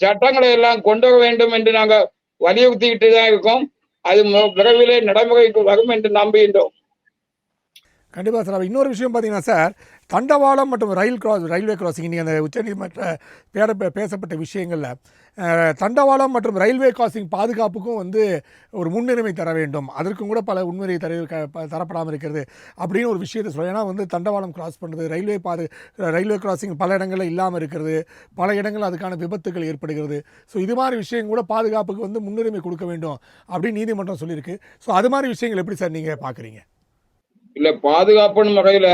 சட்டங்களை எல்லாம் கொண்டு வர வேண்டும் என்று நாங்க வலியுறுத்திக்கிட்டு தான் இருக்கோம். அது விரைவிலே நடைமுறைக்கு வரும் என்று நம்புகின்றோம். கண்டிப்பாக சார். இன்னொரு விஷயம் பார்த்தீங்கன்னா சார் தண்டவாளம் மற்றும் ரயில் கிராஸ் ரயில்வே கிராசிங் நீங்கள் அந்த உச்சநீதிமன்ற பேர பே- பேசப்பட்ட விஷயங்களில் தண்டவாளம் மற்றும் ரயில்வே கிராசிங் பாதுகாப்புக்கும் வந்து ஒரு முன்னுரிமை தர வேண்டும். அதற்கும் கூட பல உண்மையை தர தரப்படாமல் இருக்கிறது அப்படின்னு ஒரு விஷயத்தை சொல்ல ஏன்னா வந்து தண்டவாளம் கிராஸ் பண்ணுறது ரயில்வே பாது ரயில்வே கிராசிங் பல இடங்களில் இல்லாமல் இருக்கிறது. பல இடங்களில் அதுக்கான விபத்துகள் ஏற்படுகிறது. ஸோ இது மாதிரி விஷயம் கூட பாதுகாப்புக்கு வந்து முன்னுரிமை கொடுக்க வேண்டும் அப்படின்னு நீதிமன்றம் சொல்லியிருக்கு. ஸோ அது மாதிரி விஷயங்கள் எப்படி சார் நீங்கள் பார்க்குறீங்க இல்லை பாதுகாப்புன்னு முறையில்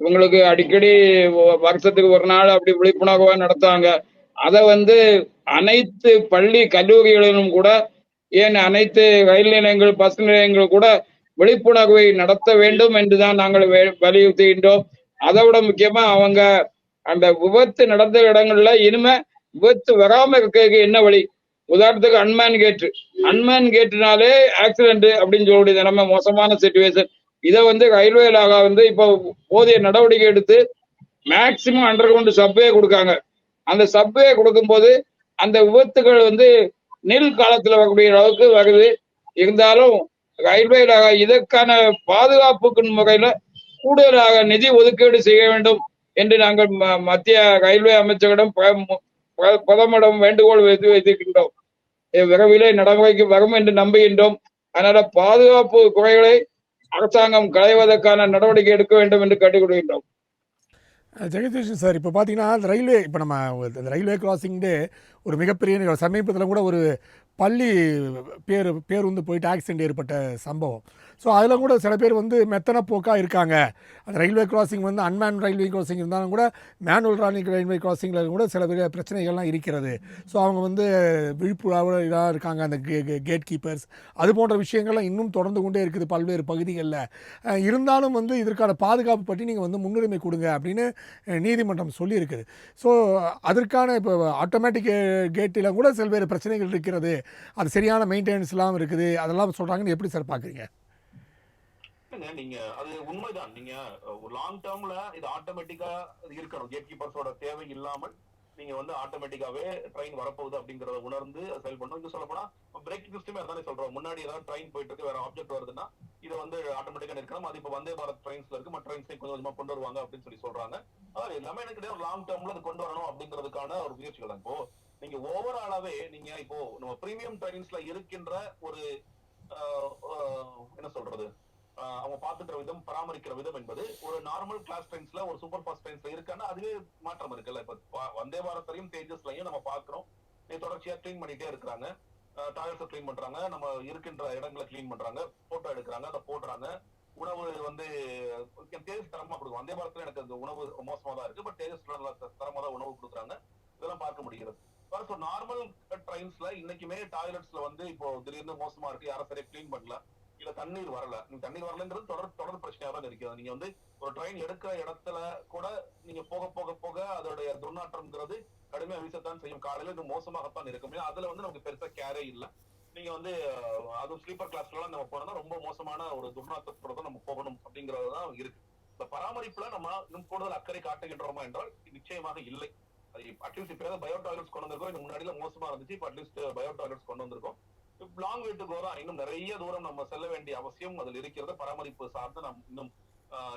இவங்களுக்கு அடிக்கடி வருஷத்துக்கு ஒரு நாள் அப்படி விழிப்புணர்வா நடத்தாங்க அதை வந்து அனைத்து பள்ளி கல்லூரிகளிலும் கூட ஏன் அனைத்து ரயில் நிலையங்கள் பஸ் நிலையங்கள் கூட விழிப்புணர்வை நடத்த வேண்டும் என்றுதான் நாங்கள் வலியுறுத்துகின்றோம். அதை விட முக்கியமா அவங்க அந்த விபத்து நடந்த இடங்கள்ல இனிமே விபத்து வராம இருக்கிறதுக்கு என்ன வழி? உதாரணத்துக்கு அன்மேன் கேட்டு. அன்மேன் கேட்டுனாலே ஆக்சிடென்ட் அப்படின்னு சொல்லக்கூடிய நிலைமை மோசமான சுச்சுவேஷன் இதை வந்து ரயில்வே லாகா வந்து இப்போ போதிய நடவடிக்கை எடுத்து மேக்சிமம் அண்டர் கிரவுண்ட் சப்வே கொடுக்காங்க. அந்த சப்வே கொடுக்கும்போது அந்த விபத்துகள் வந்து நெல் காலத்தில் வரக்கூடிய அளவுக்கு வருது. இருந்தாலும் ரயில்வே லாகா இதற்கான பாதுகாப்புக்கு முறையில கூடுதலாக நிதி ஒதுக்கீடு செய்ய வேண்டும் என்று நாங்கள் ம- மத்திய ரயில்வே அமைச்சரிடம் பிரதமரிடம் வேண்டுகோள் வைத்து வைத்திருக்கின்றோம் விரைவிலே நடைமுறைக்கு வரும் என்று நம்புகின்றோம். அதனால பாதுகாப்பு குறைகளை அரசாங்கம் களைவதற்கான நடவடிக்கை எடுக்க வேண்டும் என்று கேட்டுக்கொள்கின்றோம் ஜெகதீஷன் சார். இப்போ பார்த்தீங்கன்னா அந்த ரயில்வே இப்போ நம்ம ரயில்வே கிராசிங் டே ஒரு மிகப்பெரிய சமீபத்தில் கூட ஒரு பள்ளி பேர் பேருந்து போயிட்டு ஆக்சிடென்ட் ஏற்பட்ட சம்பவம். ஸோ அதில் கூட சில பேர் வந்து மெத்தன போக்காக இருக்காங்க. அந்த ரயில்வே கிராசிங் வந்து அன்மேன் ரயில்வே கிராசிங் இருந்தாலும் கூட மேனுவல் ராணிக் ரயில்வே கிராசிங்கில் கூட சில பேர் பிரச்சனைகள்லாம் இருக்கிறது. ஸோ அவங்க வந்து விழிப்புணர்வு இதாக இருக்காங்க அந்த கேட் கீப்பர்ஸ் அது போன்ற விஷயங்கள்லாம் இன்னும் தொடர்ந்து கொண்டே இருக்குது பல்வேறு பகுதிகளில். இருந்தாலும் வந்து இதற்கான பாதுகாப்பு பற்றி நீங்கள் வந்து முன்னுரிமை கொடுங்க அப்படின்னு நீதிமன்றம் சொல்லியிருக்குது. ஸோ அதற்கான இப்போ ஆட்டோமேட்டிக் கேட்டில் கூட சில பேர் பிரச்சனைகள் இருக்கிறது. அது சரியான மெயின்டெனன்ஸ் இல்லாமல் இருக்குது. அதெல்லாம் சொல்கிறாங்கன்னு எப்படி சார் பார்க்குறீங்க நீங்க அது உண்மைதான். நீங்க ஒரு லாங் டேர்ம்ல இது ஆட்டோமேட்டிக்கா இருக்கணும். கேட் கீப்பர்ஸோட தேவை இல்லாமல் நீங்க வந்து ஆட்டோமேட்டிக்காவே ட்ரெயின் வரப்போகுது அப்படிங்கறத உணர்ந்து செயல் செயல்படணும் இங்க சொல்ல போனா பிரேக்கிங் சிஸ்டமே அதானே சொல்றோம். முன்னாடி ஏதாவது ட்ரெயின் போயிட்டு இருக்கு வேற ஆப்ஜெக்ட் வருதுன்னா இதை வந்து ஆட்டோமேட்டிக்கா நிற்கணும். அது இப்ப வந்தே பாரத் ட்ரெயின்ஸ்ல இருக்கு. மற்ற ட்ரெயின்ஸ் கொஞ்சம் கொஞ்சமா கொண்டு வருவாங்க அப்படின்னு சொல்லி சொல்றாங்க. அதாவது எல்லாமே எனக்கு ஒரு லாங் டேர்ம்ல அது கொண்டு வரணும் அப்படிங்கிறதுக்கான ஒரு முயற்சிகள் இப்போ நீங்க ஓவராலாவே நீங்க இப்போ நம்ம பிரீமியம் ட்ரெயின்ஸ்ல இருக்கின்ற ஒரு என்ன சொல்றது? அவங்க பாத்துக்கிற விதம் பராமரிக்கிற விதம் என்பது ஒரு நார்மல் கிளாஸ் ட்ரெயின்ஸ்ல ஒரு சூப்பர் ஃபாஸ்ட் ட்ரெயின்ஸ்ல இருக்கான்னா அதுவே மாற்றம் இருக்குல்ல. இப்ப வந்தே பாரத்லையும் தேஜஸ்லையும் நம்ம பாக்குறோம் தொடர்ச்சியா க்ளீன் பண்ணிட்டே இருக்கிறாங்க. டாய்லெட்ஸ் க்ளீன் பண்றாங்க. நம்ம இருக்கின்ற இடங்களை க்ளீன் பண்றாங்க. போட்டோ எடுக்கிறாங்க. அதை போடுறாங்க. உணவு வந்து தேஜஸ் தரமா கொடுக்கும். வந்தே பாரத்ல எனக்கு அந்த உணவு மோசமா தான் இருக்கு. பட் தேஜஸ் தரமா தான் உணவு கொடுக்குறாங்க. இதெல்லாம் பார்க்க முடிகிறது. ஸோ நார்மல் ட்ரெயின்ஸ்ல இன்னைக்குமே டாய்லெட்ஸ்ல வந்து இப்போ திடீர்னு மோசமா இருக்கு. யாரும் சரியா கிளீன் பண்ணல. இல்ல தண்ணீர் வரல. நீங்க தண்ணீர் வரலன்றது தொடர் தொடர் பிரச்சனையா தான் இருக்குது. நீங்க வந்து ஒரு ட்ரெயின் எடுக்கிற இடத்துல கூட நீங்க போக போக போக அதோடைய துர்நாற்றம்ங்கிறது கடுமையா வீசத்தான் செய்யும். காலையில இது மோசமாகத்தான் இருக்கும். அதுல வந்து நமக்கு பெருசா கேரே இல்ல. நீங்க வந்து அது அதுவும் ஸ்லீப்பர் கிளாஸ்ல எல்லாம் நம்ம போனோம்னா ரொம்ப மோசமான ஒரு துர்நாற்றத்தோட தான் நம்ம போகணும் அப்படிங்கறது தான் இருக்கு. இந்த பராமரிப்புல நம்ம இன்னும் கூடுதல் அக்கறை காட்டுகின்றோமா என்றால் நிச்சயமாக இல்லை. அட்லீஸ்ட் இப்ப பயோ டாய்லெட்ஸ் கொண்டு வந்திருக்கோம். இதுக்கு மோசமா இருந்துச்சு. இப்ப அட்லீஸ்ட் பயோ டாய்லெட்ஸ் கொண்டு வந்திருக்கோம். லாங் வே டு தான். இன்னும் நிறைய தூரம் நம்ம செல்ல வேண்டிய அவசியம் அதில் இருக்கிறது. பராமரிப்பு சார்ந்து நம்ம இன்னும்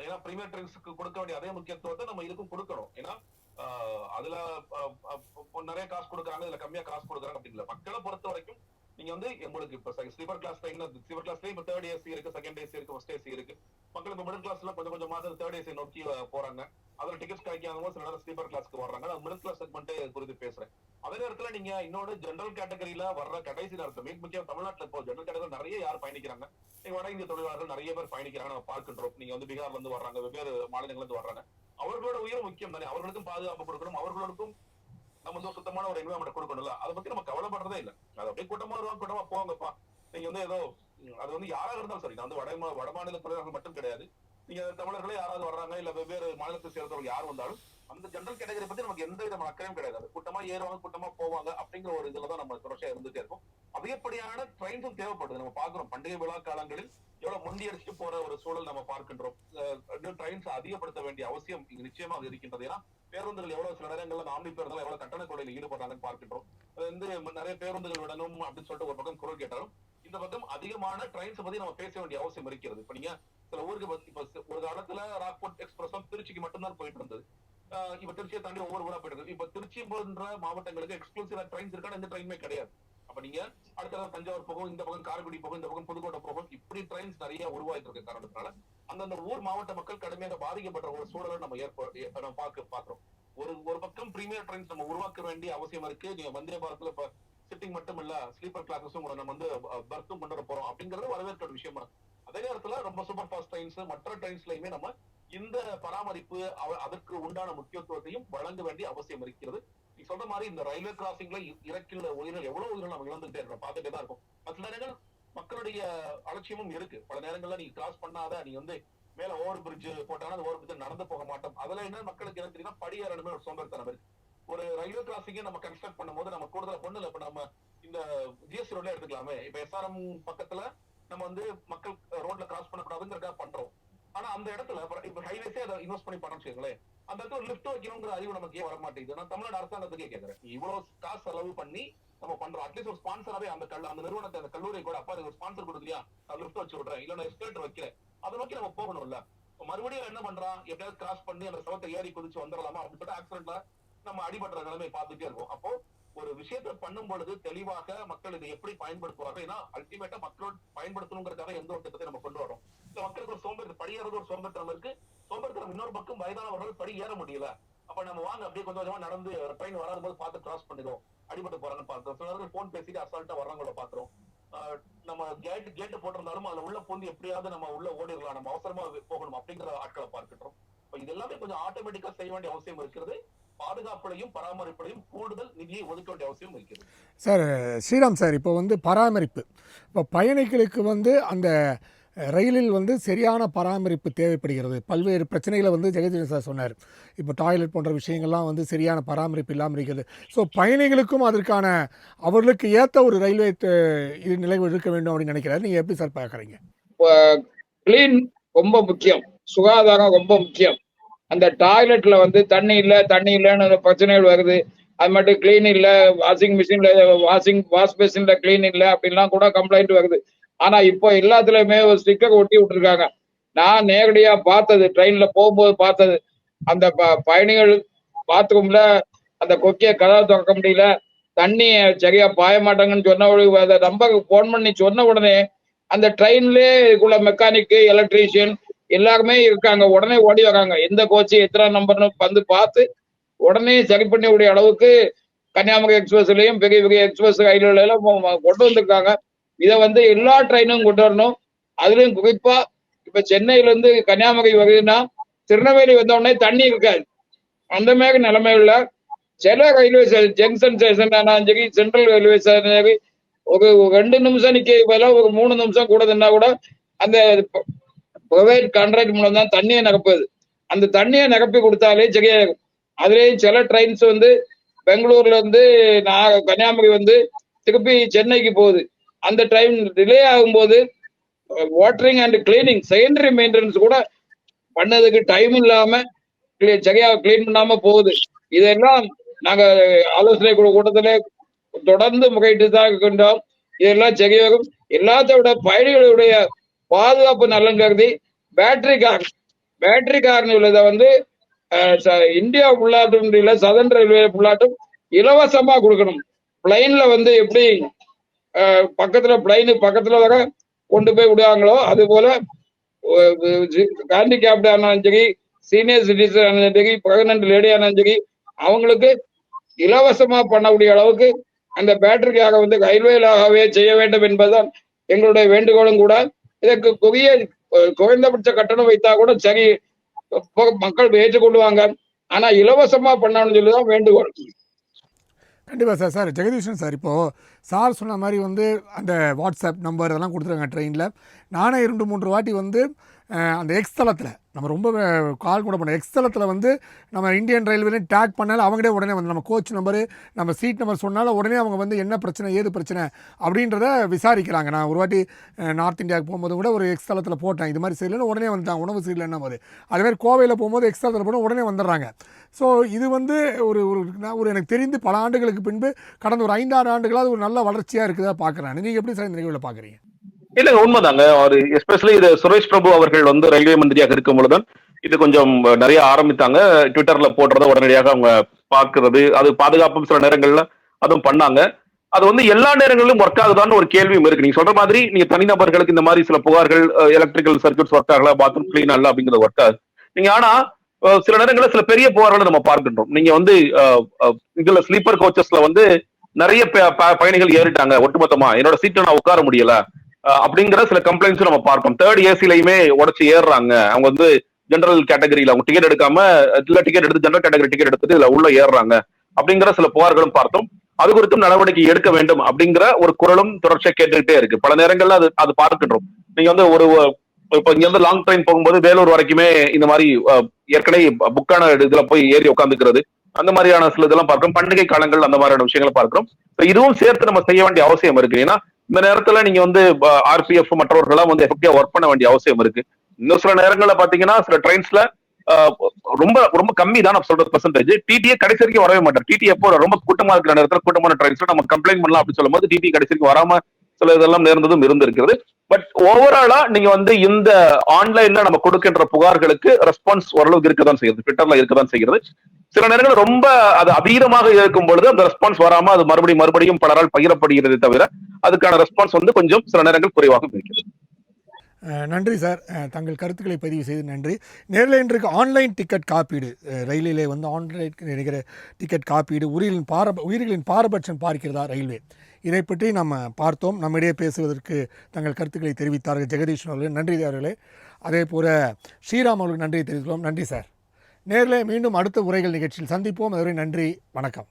ஏன்னா பிரீமியர் ட்ரெயின்ஸ்க்கு கொடுக்க வேண்டிய அதே முக்கியத்துவத்தை நம்ம இதுக்கும் கொடுக்கணும். ஏன்னா அதுல நிறைய காசு கொடுக்குறாங்க. இதுல கம்மியா காசு கொடுக்குறாங்க. அப்படின்னு மக்களை பொறுத்த வரைக்கும் நீங்க வந்து உங்களுக்கு இப்ப ஸ்லீப்பர் கிளாஸ் என்ன ஸ்லீப்பர் கிளாஸ்ல இப்ப தேர்ட் ஏசி இருக்கு செகண்ட் ஏசி இருக்கு ஃபர்ஸ்ட் ஏசி இருக்கு. மக்கள் இப்ப மிடில் கிளாஸ்ல கொஞ்சம் கொஞ்சமா தேர்ட் ஏசி நோக்கி போறாங்க. அதுல டிக்கெட் கிடைக்காதவங்க சில நேரம் ஸ்லீப்பர் கிளாஸ்க்கு வர்றாங்க. நான் மிடில் கிளாஸ் செக்மெண்ட் குறித்து பேசுறேன். அதே நேரத்துல நீங்க இன்னொரு ஜென்ரல் கேட்டகரியில வர்ற கடைசி நேரத்துல மிக முக்கியம் தமிழ்நாட்டுல இப்போ ஜென்ரல் கேட்டகரி நிறைய யார் பயணிக்கிறாங்க? நீங்க வட இந்திய தொழிலாளர்கள் நிறைய பேர் பயணிக்கிறாங்க. நம்ம பார்க்கின்றோம் நீங்க வந்து பீகார்ல இருந்து வர்றாங்க வெவ்வேறு மாநிலங்கள்ல இருந்து வர்றாங்க. அவர்களோட உயிர் முக்கியம் தானே. அவர்களுக்கும் பாதுகாப்பு கொடுக்கணும். அவர்களுக்கும் நம்ம வந்து சுத்தமான ஒரு என்வரன்மெண்ட் கொடுக்கணும்ல? அதை பத்தி நம்ம கவலைப்படுறதே இல்ல. அது அப்படியே கூட்டமா வருவாங்க கூட்டமா போங்கப்பா நீங்க வந்து ஏதோ அது வந்து யாராக இருந்தாலும் சரி நான் வந்து வட மா- வட மாநில தொழிலாளர்கள் மட்டும் கிடையாது. நீங்க தமிழர்களே யாராவது வர்றாங்க இல்ல வெவ்வேறு மாநிலத்தை சேர்ந்தவங்க யார் வந்தாலும் அந்த ஜென்ரல் கேட்டகரி பத்தி நமக்கு எந்த விதமான அக்கறையும் கிடையாது. கூட்டமா ஏறுவாங்க கூட்டமா போவாங்க அப்படிங்கிற ஒரு இதுலதான் நம்ம தொடர்ச்சியா இருந்துட்டே இருக்கும் அதிகப்படியான ட்ரெயின்ஸும் தேவைப்படுது. நம்ம பாக்குறோம் பண்டிகை விழா காலங்களில் எவ்வளவு முந்தி போற ஒரு சூழல் நம்ம பார்க்கின்றோம். ட்ரெயின்ஸ் அதிகப்படுத்த வேண்டிய அவசியம் நிச்சயமாக இருக்கின்றது. ஏன்னா பேருந்துகள் எவ்வளவு சில நேரங்களில் ஆம்னி பேருந்துகள் எவ்வளவு கட்டண கொலையில் ஈடுபடுறாங்கன்னு பார்க்கின்றோம். அது வந்து நிறைய பேருந்துகள் விடணும் அப்படின்னு சொல்லிட்டு ஒரு பக்கம் குரல் கேட்டாலும் இந்த பக்கம் அதிகமான ட்ரெயின்ஸ் பத்தி நம்ம பேச வேண்டிய அவசியம் இருக்கிறது. இப்ப நீங்க சில ஊருக்கு இப்ப ஒரு காலத்துல ராக்போர்ட் எக்ஸ்பிரஸ் திருச்சிக்கு மட்டும்தான் போயிட்டு இருந்தது. இப்ப திருச்சியை தாண்டி ஒவ்வொரு ஊரா போயிட்டு இருக்கு. இப்ப திருச்சி போன்ற மாவட்டங்களுக்கு எக்ஸ்க்ளூசிவா ட்ரெயின்ஸ் இருக்கான்னு எந்த ட்ரெயினுமே கிடையாது. அப்ப நீங்க அடுத்த தஞ்சாவூர் போகும் இந்த பக்கம் காரைக்குடி போகும் இந்த பக்கம் புதுக்கோட்டை போகும். இப்படி ட்ரெயின்ஸ் நிறைய உருவாயிட்டு இருக்க காரணத்தினால அந்தந்த ஊர் மாவட்ட மக்கள் கடுமையாக பாதிக்கப்பட்ட ஒரு சூழலை நம்ம ஏற்ப நம்ம பார்க்க பாக்குறோம் ஒரு ஒரு பக்கம் பிரீமியர் ட்ரெயின்ஸ் நம்ம உருவாக்க வேண்டிய அவசியம் இருக்கு. நீங்க வந்தே பாரத்ல இப்ப சிட்டிங் மட்டும் இல்ல ஸ்லீப்பர் கிளாஸஸும் நம்ம வந்து பர்த்தும் கொண்டு வர போறோம் அப்படிங்கறது வரவேற்கிற விஷயமா அதே நேரத்துல ரொம்ப சூப்பர் ஃபாஸ்ட் ட்ரெயின்ஸ் மற்ற ட்ரெயின்ஸ்லயுமே நம்ம இந்த பராமரிப்பு அதற்கு உண்டான முக்கியத்துவத்தையும் வழங்க வேண்டிய அவசியம் இருக்கிறது. சொல்ற மாதிரி இந்த ரயில்வே கிராசிங்ல இறக்கிற உயிர்கள் எவ்வளவு உயிர்கள் நம்ம இழந்துட்டே இருக்கோம் பார்த்துட்டே தான் இருக்கும். மற்ற நேரங்கள் மக்களுடைய அலட்சியமும் இருக்கு. பல நேரங்கள்ல நீ கிராஸ் பண்ணாத நீ வந்து மேல ஓவர் பிரிட்ஜ் போட்டாலும் அந்த ஓவர் பிரிட்ஜ் நடந்து போக மாட்டோம். அதுல என்ன மக்களுக்கு என்ன தெரியுமா படியேறணுமே ஒரு சோம்பேறித்தனம் இருக்கு. ஒரு ரயில்வே கிராசிங்கை நம்ம கன்ஸ்ட்ரக்ட் பண்ணும்போது நம்ம கூடுதல பொண்ணுல இப்ப நம்ம இந்த ஜிஎஸ்டி ரோட்ல எடுத்துக்கலாமே. இப்ப எஸ்ஆர்எம் பக்கத்துல நம்ம வந்து மக்கள் ரோட்ல கிராஸ் பண்ணக்கூடாதுங்கிறதுக்காக பண்றோம். ஆனா அந்த இடத்துல இப்ப- ஹைவேஸே அதை இன்வெஸ்ட் பண்ணி பண்ணோம்னு வச்சுக்கோங்களேன். அந்த இடத்துல லிஃப்ட் வைக்கணுங்கிற அறிவு நமக்கு ஏன் வர மாட்டேங்குது நான் தமிழ்நாடு அரசாங்கத்துக்கே கேட்கறேன் இவ்வளவு காசு செலவு பண்ணி நம்ம பண்றோம். அட்லீஸ்ட் ஒரு ஸ்பான்சராவே அந்த கல் அந்த நிறுவனத்தை அந்த கல்லூரி கூட அப்பா ஒரு ஸ்பான்சர் கொடுக்குறியா நான் லிப்ட் வச்சு விடுறேன். இல்ல நான் எஸ்கலேட்டர் வைக்கிறேன். அதை நோக்கி நம்ம போகணும்ல. மறுபடியும் என்ன பண்றான்? எப்படியாவது கிராஸ் பண்ணி அந்த சவத்தை ஏறி குதிச்சு வந்துடலாமா? அப்படின்னு சொல்லிட்டு ஆக்சிடென்ட்ல நம்ம அடிபடுற நிலைமை பார்த்துட்டே இருக்கும் அப்போ ஒரு விஷயத்தை பண்ணும் பொழுது தெளிவாக மக்கள் இதை எப்படி பயன்படுத்துவாங்க ஏன்னா அல்டிமேட்டா மக்களோட பயன்படுத்தணுங்கிறதுக்காக எந்த ஒரு திட்டத்தை நம்ம கொண்டு வரோம் இந்த மக்களுக்கு ஒரு சோம்பேறி படியேறது ஒரு சோம்பேறித்தனம் இருக்கு. சோம்பேறித்தனம் இன்னொரு பக்கம் வயதானவர்கள் படி ஏற முடியல. அப்ப நம்ம வாங்க அப்படியே கொஞ்சம் கொஞ்சமா நடந்து ட்ரெயின் வராத போது பார்த்து கிராஸ் பண்ணிடும் அடிபட்டு போறாங்கன்னு பார்த்தோம் சில நேரங்கள் போன் பேசிட்டு அசால்ட்டா வர்றவங்கள பாக்குறோம் நம்ம கேட் கேட்டு போட்டிருந்தாலும் அதுல உள்ள பூந்து எப்படியாவது நம்ம உள்ள ஓடிடலாம். நம்ம அவசரமா போகணும் அப்படிங்கிற ஆட்களை பார்க்கிட்டோம் இப்ப இது எல்லாமே கொஞ்சம் ஆட்டோமேட்டிக்கா செய்ய வேண்டிய அவசியம் இருக்கிறது. பாதுகாப்புலையும் பராமரிப்புலையும் கூடுதல் நிதியை ஒதுக்க வேண்டிய அவசியம் இருக்கிறது. சார் ஸ்ரீராம் சார் இப்போ வந்து பராமரிப்பு. இப்போ பயணிகளுக்கு வந்து அந்த ரயிலில் வந்து சரியான பராமரிப்பு தேவைப்படுகிறது. பல்வேறு பிரச்சனைகளை வந்து ஜெகதீஷன் சார் சொன்னார். இப்போ டாய்லெட் போன்ற விஷயங்கள்லாம் வந்து சரியான பராமரிப்பு இல்லாமல் இருக்கிறது. ஸோ பயணிகளுக்கும் அதற்கான அவர்களுக்கு ஏற்ற ஒரு ரயில்வே இது நிலை இருக்க வேண்டும் அப்படின்னு நினைக்கிறாரு. நீங்கள் எப்படி சார் பார்க்குறீங்க? கிளீன் ரொம்ப முக்கியம். சுகாதாரம் ரொம்ப முக்கியம். அந்த டாய்லெட்ல வந்து தண்ணி இல்லை தண்ணி இல்லைன்னு பிரச்சனைகள் வருது. அது மட்டும் கிளீன் இல்லை வாஷிங் மிஷின்ல வாஷிங் வாஷ் பேசின்ல கிளீன் இல்லை அப்படின்லாம் கூட கம்ப்ளைண்ட் வருது. ஆனா இப்போ எல்லாத்துலயுமே ஒரு ஸ்டிக்கர் ஒட்டி விட்டுருக்காங்க. நான் நேரடியா பார்த்தது ட்ரெயின்ல போகும்போது பார்த்தது. அந்த ப- பயணிகள் பாத்ரூம்ல அந்த கொக்கிய கதவை திறக்க முடியல. தண்ணி சரியா பாய மாட்டாங்கன்னு சொன்ன உடனே அந்த நம்பருக்கு ஃபோன் பண்ணி சொன்ன உடனே அந்த ட்ரெயின்லயே இதுக்குள்ள மெக்கானிக்கு எலக்ட்ரீஷியன் எல்லாருமே இருக்காங்க. உடனே ஓடி வராங்க. எந்த கோச்சு எத்தனை நம்பர்னு வந்து பார்த்து உடனே சரி பண்ணக்கூடிய அளவுக்கு கன்னியாகுமரி எக்ஸ்பிரஸ்லயும் பெரிய பெரிய எக்ஸ்பிரஸ் ரயில்கள் கொண்டு வந்திருக்காங்க. இதை வந்து எல்லா ட்ரெயினும் கொண்டு வரணும். அதுலயும் குறிப்பா இப்ப சென்னையில இருந்து கன்னியாகுமரி வருதுன்னா திருநெல்வேலி வந்த உடனே தண்ணி இருக்காது. அந்த மாதிரி நிலைமையில சில ரயில்வே ஸ்டேஷன் ஜங்ஷன் ஸ்டேஷன் ஆனாலும் சரி சென்ட்ரல் ரயில்வே ஸ்டேஷன் சரி ஒரு ரெண்டு நிமிஷம் நிக்க பதிலாக ஒரு மூணு நிமிஷம் கூட நின்னா கூட அந்த ப்ரொவைட் கான்ட்ராக்ட் மூலம் தான் தண்ணியை நிரப்புது. அந்த தண்ணியை நிரப்பி கொடுத்தாலே சரியாயிரும். அதுலேயும் சில ட்ரெயின்ஸ் வந்து பெங்களூர்ல இருந்து நான் கன்னியாகுமரி வந்து திருப்பி சென்னைக்கு போகுது. அந்த டைம் டிலே ஆகும்போது watering and cleaning secondary maintenance கூட பண்ணதுக்கு டைம் இல்லாம clean- கிளீன் பண்ணாம போகுது. இதெல்லாம் நாங்க ஆலோசனை குழு கூட்டத்துல தொடர்ந்து முகையிட்டு தான் இருக்கின்றோம் இதெல்லாம் சரியாகும் எல்லாத்தோட விட பயணிகளுடைய பாதுகாப்பு நலன் கருதி பேட்டரி கார் பேட்டரி கார் உள்ளதை வந்து ச- இந்தியா உள்ளாட்டும் இல்ல சதன் ரயில்வே ஃபுல்லாட்டும் இலவசமா கொடுக்கணும். பிளைன்ல வந்து எப்படி பக்கத்துல பிளைனு பக்கத்துல வர கொண்டு போய் விடுவாங்களோ அது போல ஹேண்டிகேப்டு ஆனாலும் சரி சீனியர் சிட்டிசன் ஆனாலும் சரி பிரெக்னன்ட் லேடி ஆனாலும் சரி அவங்களுக்கு இலவசமா பண்ணக்கூடிய அளவுக்கு அந்த பேட்டரிக்காக வந்து ரயில்வேலாகவே செய்ய வேண்டும் என்பதுதான் எங்களுடைய வேண்டுகோளும் கூட. இதற்கு குவிய குறைந்தபட்ச கட்டணம் வைத்தா கூட சரி மக்கள் ஏற்றுக்கொள்வாங்க. ஆனா இலவசமா பண்ணணும்னு சொல்லிதான் வேண்டுகோள். கண்டிப்பாக சார் சார். ஜெகதீஷன் சார் இப்போது சார் சொன்ன மாதிரி வந்து அந்த வாட்ஸ்அப் நம்பர் அதெல்லாம் கொடுத்துருக்காங்க ட்ரெயினில். நானே இரண்டு மூன்று வாட்டி வந்து அந்த எக்ஸ் தளத்தில் நம்ம ரொம்ப கால் கூட பண்ண எக்ஸ் தளத்தில் வந்து நம்ம இந்தியன் ரயில்வே டேக் பண்ணாலும் அவங்களே உடனே வந்து நம்ம கோச் நம்பரு நம்ம சீட் நம்பர் சொன்னாலும் உடனே அவங்க வந்து என்ன பிரச்சனை ஏது பிரச்சனை அப்படின்றத விசாரிக்கிறாங்க. நான் ஒரு வாட்டி நார்த் இந்தியாவுக்கு போகும்போது கூட ஒரு எக்ஸ் தளத்தில் போட்டேன். இது மாதிரி சரியில்லைன்னு உடனே வந்துட்டாங்க. உணவு சரியில்லைன்னா போது அதுமாதிரி கோவையில் போகும்போது எக்ஸ் தளத்தில் போனால் உடனே வந்துடுறாங்க. ஸோ இது வந்து ஒரு ஒரு நான் ஒரு எனக்கு தெரிந்து பல ஆண்டுகளுக்கு பின்பு கடந்த ஒரு ஐந்தாறு ஆண்டுகளாக ஒரு நல்ல வளர்ச்சியாக இருக்குதா பார்க்குறேன் நீங்கள் எப்படி சார் இந்த நிகழ்வில் பார்க்குறீங்க இல்ல உண்மைதாங்க. ஒரு எஸ்பெஷலி இது சுரேஷ் பிரபு அவர்கள் வந்து ரயில்வே மந்திரியாக இருக்கும் பொழுதுதான் இது கொஞ்சம் நிறைய ஆரம்பித்தாங்க. ட்விட்டர்ல போடுறத உடனடியாக அவங்க பார்க்கறது. அது பாதுகாப்பும் சில நேரங்கள்ல அதுவும் பண்ணாங்க. அது வந்து எல்லா நேரங்களிலும் ஒர்க் ஆகுதான்னு ஒரு கேள்வியும் இருக்கு. நீங்க சொல்ற மாதிரி நீங்க தனிநபர்களுக்கு இந்த மாதிரி சில புகார்கள் எலக்ட்ரிக்கல் சர்க்கியூட்ஸ் ஒர்க் ஆகல பாத்ரூம் கிளீன் அல்ல அப்படிங்கிறது ஒர்க் ஆகுது. நீங்க ஆனா சில நேரங்களில் சில பெரிய புகார்களை நம்ம பார்க்கின்றோம். நீங்க வந்து இதுல ஸ்லீப்பர் கோச்சஸ்ல வந்து நிறைய ப- ப- பயணிகள் ஏறிட்டாங்க ஒட்டுமொத்தமா. என்னோட சீட்டை நான் உட்கார முடியல. அப்படிங்கிற சில கம்ப்ளைண்ட்ஸும் நம்ம பார்ப்போம். தேர்ட் ஏசிலையுமே உடச்சு ஏறுறாங்க. அவங்க வந்து ஜெனரல் கேட்டகரியில அவங்க டிக்கெட் எடுக்காம இல்ல டிக்கெட் எடுத்து ஜெனரல் கேட்டகரி டிக்கெட் எடுத்துட்டு இதுல உள்ள ஏறுறாங்க. அப்படிங்கிற சில புகார்களும் பார்த்தோம். அது குறித்தும் நடவடிக்கை எடுக்க வேண்டும் அப்படிங்கிற ஒரு குரலும் தொடர்ச்சியா கேட்டுக்கிட்டே இருக்கு. பல நேரங்கள்ல அது அது பார்க்கின்றோம். நீங்க வந்து ஒரு இப்ப இங்க இருந்து லாங் ட்ரெயின் போகும்போது வேலூர் வரைக்குமே இந்த மாதிரி ஏற்கனவே புக்கான இதுல போய் ஏறி உட்காந்துக்கிறது அந்த மாதிரியான சில இதெல்லாம் பார்க்கிறோம். பண்டிகை காலங்கள் அந்த மாதிரியான விஷயங்களை பார்க்கிறோம். இப்போ இதுவும் சேர்த்து நம்ம செய்ய வேண்டிய அவசியம் இருக்கு. ஏன்னா இந்த நேரத்துல நீங்க வந்து ஆர்பிஎஃப் மற்றவர்கள்லாம் வந்து எஃபெக்டிவா ஒர்க் பண்ண வேண்டிய அவசியம் இருக்கு. இன்னும் சில நேரங்கள்ல பாத்தீங்கன்னா சில ட்ரெயின்ஸ்ல ரொம்ப ரொம்ப கம்மி தான் நான் சொல்றது பர்சன்டேஜ் டிடிஏ கடைசி வரைக்கும் வரவே மாட்டார். டிடி எப்போ ரொம்ப கூட்டமா இருக்கிற நேரத்துல கூட்டமான ட்ரெயின்ஸ்ல நம்ம கம்ப்ளைண்ட் பண்ணலாம் அப்படின்னு சொல்லும்போது டிடி கடைசி வராம சில இதெல்லாம் நேர்ந்ததும் இருந்திருக்கிறது. பட் ஓவராலா நீங்க வந்து இந்த ஆன்லைன்ல நம்ம கொடுக்கின்ற புகார்களுக்கு ரெஸ்பான்ஸ் ஓரளவுக்கு இருக்கதான் செய்யுது. ட்விட்டர்ல இருக்கதான் செய்கிறது. சில நேரங்கள் ரொம்ப அது அதீதமாக இருக்கும் பொழுது அந்த ரெஸ்பான்ஸ் வராம அது மறுபடியும் மறுபடியும் பலரால் பகிரப்படுகிறது தவிர அதுக்கான ரெஸ்பான்ஸ் வந்து கொஞ்சம் சில நேரங்கள் குறைவாக இருக்கிறது. நன்றி சார். தங்கள் கருத்துக்களை பதிவு செய்து நன்றி. நேரில் இன்றைக்கு ஆன்லைன் டிக்கெட் காப்பீடு ரயிலிலே வந்து ஆன்லைன் நினைக்கிற டிக்கெட் காப்பீடு உயிரின் பார உயிர்களின் பாரபட்சம் பார்க்கிறதா ரயில்வே? இதை பற்றி நம்ம பார்த்தோம். நம்மிடையே பேசுவதற்கு தங்கள் கருத்துக்களை தெரிவித்தார்கள் ஜெகதீஷ் அவர்கள் நன்றி அவர்களே. அதே போல ஸ்ரீராம் அவர்களுக்கு நன்றி தெரிவிக்கிறோம் நன்றி சார். நேரில் மீண்டும் அடுத்த உரைகள் நிகழ்ச்சியில் சந்திப்போம். அதுவரை நன்றி வணக்கம்.